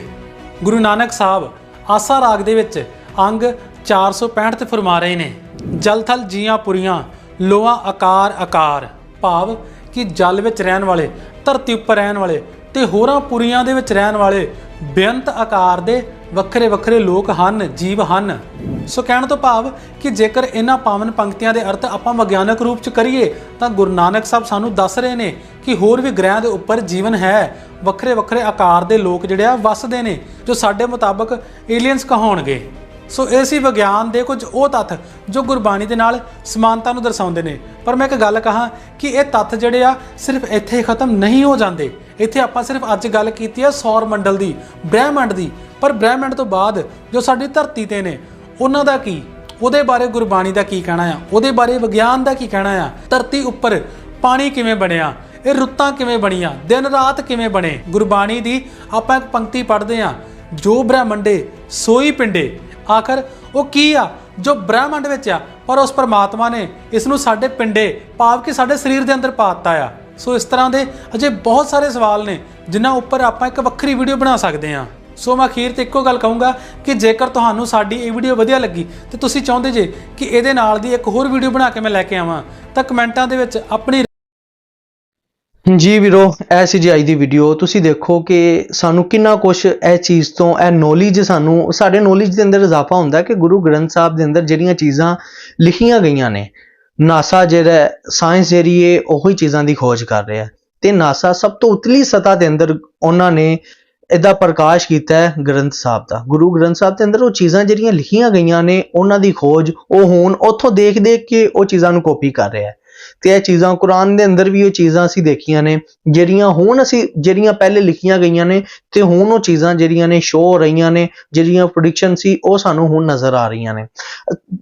ਗੁਰੂ ਨਾਨਕ ਸਾਹਿਬ ਆਸਾ ਰਾਗ ਦੇ ਵਿੱਚ ਅੰਗ 465 ਤੇ ਫਰਮਾ ਰਹੇ ਨੇ, ਜਲ ਥਲ ਜੀਆਂ ਪੁਰੀਆਂ, ਲੋਹਾ ਆਕਾਰ ਆਕਾਰ ਭਾਵ ਕਿ ਜਲ ਵਿੱਚ ਰਹਿਣ ਵਾਲੇ, ਧਰਤੀ ਉੱਪਰ ਰਹਿਣ ਵਾਲੇ ਤੇ ਹੋਰਾਂ ਪੁਰੀਆਂ ਦੇ ਵਿੱਚ ਰਹਿਣ ਵਾਲੇ ਬੇਅੰਤ ਆਕਾਰ ਦੇ ਵੱਖਰੇ ਵੱਖਰੇ ਲੋਕ ਹਨ, ਜੀਵ ਹਨ। ਸੋ ਕਹਿਣ ਤੋਂ ਭਾਵ ਕਿ ਜੇਕਰ ਇਹਨਾਂ ਪਾਵਨ ਪੰਕਤੀਆਂ ਦੇ ਅਰਥ ਆਪਾਂ ਵਿਗਿਆਨਕ ਰੂਪ ਚ ਕਰੀਏ, ਤਾਂ ਗੁਰੂ ਨਾਨਕ ਸਾਹਿਬ ਸਾਨੂੰ ਦੱਸ ਰਹੇ ਨੇ ਕਿ ਹੋਰ ਵੀ ਗ੍ਰਹਿਆਂ ਦੇ ਉੱਪਰ ਜੀਵਨ ਹੈ। ਵੱਖਰੇ ਵੱਖਰੇ ਆਕਾਰ ਦੇ ਲੋਕ ਜਿਹੜੇ ਆ ਵੱਸਦੇ ਨੇ, ਜੋ ਸਾਡੇ ਮੁਤਾਬਕ ਏਲੀਅਨਸ ਕਹਾਉਣਗੇ। ਸੋ ਇਹ ਸੀ ਵਿਗਿਆਨ ਦੇ ਕੁਝ ਉਹ ਤੱਥ ਜੋ ਗੁਰਬਾਣੀ ਦੇ ਨਾਲ ਸਮਾਨਤਾ ਨੂੰ ਦਰਸਾਉਂਦੇ ਨੇ। ਪਰ ਮੈਂ ਇੱਕ ਗੱਲ ਕਹਾਂ ਕਿ ਇਹ ਤੱਥ ਜਿਹੜੇ ਆ ਸਿਰਫ ਇੱਥੇ ਹੀ ਖਤਮ ਨਹੀਂ ਹੋ ਜਾਂਦੇ। ਇੱਥੇ ਆਪਾਂ ਸਿਰਫ ਅੱਜ ਗੱਲ ਕੀਤੀ ਆ ਸੌਰ ਮੰਡਲ ਦੀ, ਬ੍ਰਹਿਮੰਡ ਦੀ। ਪਰ ਬ੍ਰਹਿਮੰਡ ਤੋਂ ਬਾਅਦ ਜੋ ਸਾਡੀ ਧਰਤੀ ਤੇ ਨੇ, ਉਹਨਾਂ ਦਾ ਕੀ? ਉਹਦੇ ਬਾਰੇ ਗੁਰਬਾਣੀ ਦਾ ਕੀ ਕਹਿਣਾ ਆ? ਉਹਦੇ ਬਾਰੇ ਵਿਗਿਆਨ ਦਾ ਕੀ ਕਹਿਣਾ ਆ? ਧਰਤੀ ਉੱਪਰ ਪਾਣੀ ਕਿਵੇਂ ਬਣਿਆ? ਇਹ ਰੁੱਤਾਂ ਕਿਵੇਂ ਬਣੀਆਂ? ਦਿਨ ਰਾਤ ਕਿਵੇਂ ਬਣੇ? ਗੁਰਬਾਣੀ ਦੀ ਆਪਾਂ ਇੱਕ ਪੰਕਤੀ ਪੜ੍ਹਦੇ ਆ, ਜੋ ਬ੍ਰਹਮੰਡੇ, ਸੋਈ ਪਿੰਡੇ ਆਖਰ ਉਹ ਕੀ ਆ? ਜੋ ਬ੍ਰਹਮੰਡ ਵਿੱਚ ਆ, ਪਰ ਉਸ ਪਰਮਾਤਮਾ ਨੇ ਇਸ ਨੂੰ ਸਾਡੇ ਪਿੰਡੇ, ਭਾਵ ਕਿ ਸਾਡੇ ਸਰੀਰ ਦੇ ਅੰਦਰ ਪਾ ਦਿੱਤਾ ਆ। ਸੋ ਇਸ ਤਰ੍ਹਾਂ ਦੇ ਅਜੇ ਬਹੁਤ ਸਾਰੇ ਸਵਾਲ ਨੇ, ਜਿਨ੍ਹਾਂ ਉੱਪਰ ਆਪਾਂ ਇੱਕ ਵੱਖਰੀ ਵੀਡੀਓ ਬਣਾ ਸਕਦੇ ਹਾਂ। ਸੋ ਮੈਂ ਅਖੀਰ ਤੇ ਇੱਕੋ ਗੱਲ ਕਹੂੰਗਾ ਕਿ ਜੇਕਰ ਤੁਹਾਨੂੰ ਸਾਡੀ ਇਹ ਵੀਡੀਓ ਵਧੀਆ ਲੱਗੀ, ਤੇ ਤੁਸੀਂ ਚਾਹੁੰਦੇ ਜੇ ਕਿ ਇਹਦੇ ਨਾਲ ਦੀ ਇੱਕ ਹੋਰ ਵੀਡੀਓ ਬਣਾ ਕੇ ਮੈਂ ਲੈ ਕੇ ਆਵਾਂ, ਤਾਂ ਕਮੈਂਟਾਂ ਦੇ ਵਿੱਚ ਆਪਣੀ ਜੀ ਵੀਰੋ, ਇਹ ਸੀ ਜੀ ਅੱਜ ਦੀ ਵੀਡੀਓ ਤੁਸੀਂ ਦੇਖੋ ਕਿ ਸਾਨੂੰ ਕਿੰਨਾ ਕੁਝ ਇਹ ਚੀਜ਼ ਤੋਂ, ਇਹ ਨੌਲੇਜ ਸਾਨੂੰ, ਸਾਡੇ ਨੌਲੇਜ ਦੇ ਅੰਦਰ ਇਜ਼ਾਫਾ ਹੁੰਦਾ ਕਿ ਗੁਰੂ ਗ੍ਰੰਥ ਸਾਹਿਬ ਦੇ ਅੰਦਰ ਜਿਹੜੀਆਂ ਚੀਜ਼ਾਂ ਲਿਖੀਆਂ ਗਈਆਂ ਨੇ ਨਾਸਾ ਜਿਹੜਾ ਸਾਇੰਸ ਜਰੀਏ ਉਹੀ ਚੀਜ਼ਾਂ ਦੀ ਖੋਜ ਕਰ ਰਿਹਾ ਹੈ। ਤੇ ਨਾਸਾ ਸਭ ਤੋਂ ਉਤਲੀ ਸਤ੍ਹਾ ਦੇ ਅੰਦਰ ਉਹਨਾਂ ਨੇ ਇਹਦਾ ਪ੍ਰਕਾਸ਼ ਕੀਤਾ ਹੈ ਗ੍ਰੰਥ ਸਾਹਿਬ ਦਾ। ਗੁਰੂ ਗ੍ਰੰਥ ਸਾਹਿਬ ਦੇ ਅੰਦਰ ਉਹ ਚੀਜ਼ਾਂ ਜਿਹੜੀਆਂ ਲਿਖੀਆਂ ਗਈਆਂ ਨੇ, ਉਹਨਾਂ ਦੀ ਖੋਜ, ਉਹ ਹੁਣ, ਉੱਥੋਂ ਦੇਖ ਦੇਖ ਕੇ ਉਹ ਚੀਜ਼ਾਂ ਨੂੰ ਕਾਪੀ ਕਰ ਰਿਹਾ ਹੈ। ਤੇ ਇਹ ਚੀਜ਼ਾਂ ਕੁਰਾਨ ਦੇ ਅੰਦਰ ਵੀ ਉਹ ਚੀਜ਼ਾਂ ਅਸੀਂ ਦੇਖੀਆਂ ਨੇ, ਜਿਹੜੀਆਂ ਹੁਣ ਅਸੀਂ, ਜਿਹੜੀਆਂ ਪਹਿਲੇ ਲਿਖੀਆਂ ਗਈਆਂ ਨੇ ਤੇ ਹੁਣ ਉਹ ਚੀਜ਼ਾਂ ਜਿਹੜੀਆਂ ਨੇ ਸ਼ੋ ਹੋ ਰਹੀਆਂ ਨੇ, ਜਿਹੜੀਆਂ ਪ੍ਰੈਡਿਕਸ਼ਨ ਸੀ ਉਹ ਸਾਨੂੰ ਹੁਣ ਨਜ਼ਰ ਆ ਰਹੀਆਂ ਨੇ।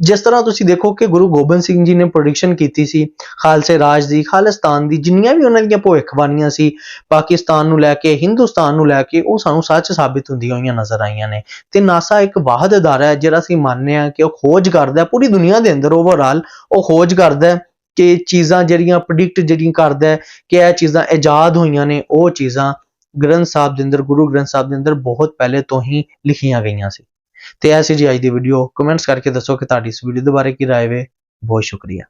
ਜਿਸ ਤਰ੍ਹਾਂ ਤੁਸੀਂ ਦੇਖੋ ਕਿ ਗੁਰੂ ਗੋਬਿੰਦ ਸਿੰਘ ਜੀ ਨੇ ਪ੍ਰੈਡਿਕਸ਼ਨ ਕੀਤੀ ਸੀ, ਖਾਲਸੇ ਰਾਜ ਦੀ, ਖਾਲਿਸਤਾਨ ਦੀ, ਜਿੰਨੀਆਂ ਵੀ ਉਹਨਾਂ ਦੀਆਂ ਭਵਿੱਖਬਾਣੀਆਂ ਸੀ, ਪਾਕਿਸਤਾਨ ਨੂੰ ਲੈ ਕੇ, ਹਿੰਦੁਸਤਾਨ ਨੂੰ ਲੈ ਕੇ ਉਹ ਸਾਨੂੰ ਸੱਚ ਸਾਬਿਤ ਹੁੰਦੀਆਂ ਹੋਈਆਂ ਨਜ਼ਰ ਆਈਆਂ ਨੇ। ਤੇ ਨਾਸਾ ਇੱਕ ਵਾਹਦ ਅਦਾਰਾ ਹੈ ਜਿਹੜਾ ਅਸੀਂ ਮੰਨਦੇ ਹਾਂ ਕਿ ਉਹ ਖੋਜ ਕਰਦਾ ਪੂਰੀ ਦੁਨੀਆ ਦੇ ਅੰਦਰ ਓਵਰਆਲ ਉਹ ਖੋਜ ਕਰਦਾ ਕਿ ਚੀਜ਼ਾਂ ਜਿਹੜੀਆਂ ਪ੍ਰੈਡਿਕਟ ਜਿਹੜੀਆਂ ਕਰਦਾ ਕਿ ਇਹ ਚੀਜ਼ਾਂ ਇਜਾਦ ਹੋਈਆਂ ਨੇ, ਉਹ ਚੀਜ਼ਾਂ ਗ੍ਰੰਥ ਸਾਹਿਬ ਦੇ ਅੰਦਰ, ਗੁਰੂ ਗ੍ਰੰਥ ਸਾਹਿਬ ਦੇ ਅੰਦਰ ਬਹੁਤ ਪਹਿਲੇ ਤੋਂ ਹੀ ਲਿਖੀਆਂ ਗਈਆਂ ਸੀ। ਤੇ ਐਸੀ ਜੀ ਅੱਜ ਦੀ ਵੀਡੀਓ ਕਮੈਂਟਸ ਕਰਕੇ ਦੱਸੋ ਕਿ ਤੁਹਾਡੀ ਇਸ ਵੀਡੀਓ ਦੇ ਬਾਰੇ ਕੀ ਰਾਏ ਵੇ। ਬਹੁਤ ਸ਼ੁਕਰੀਆ।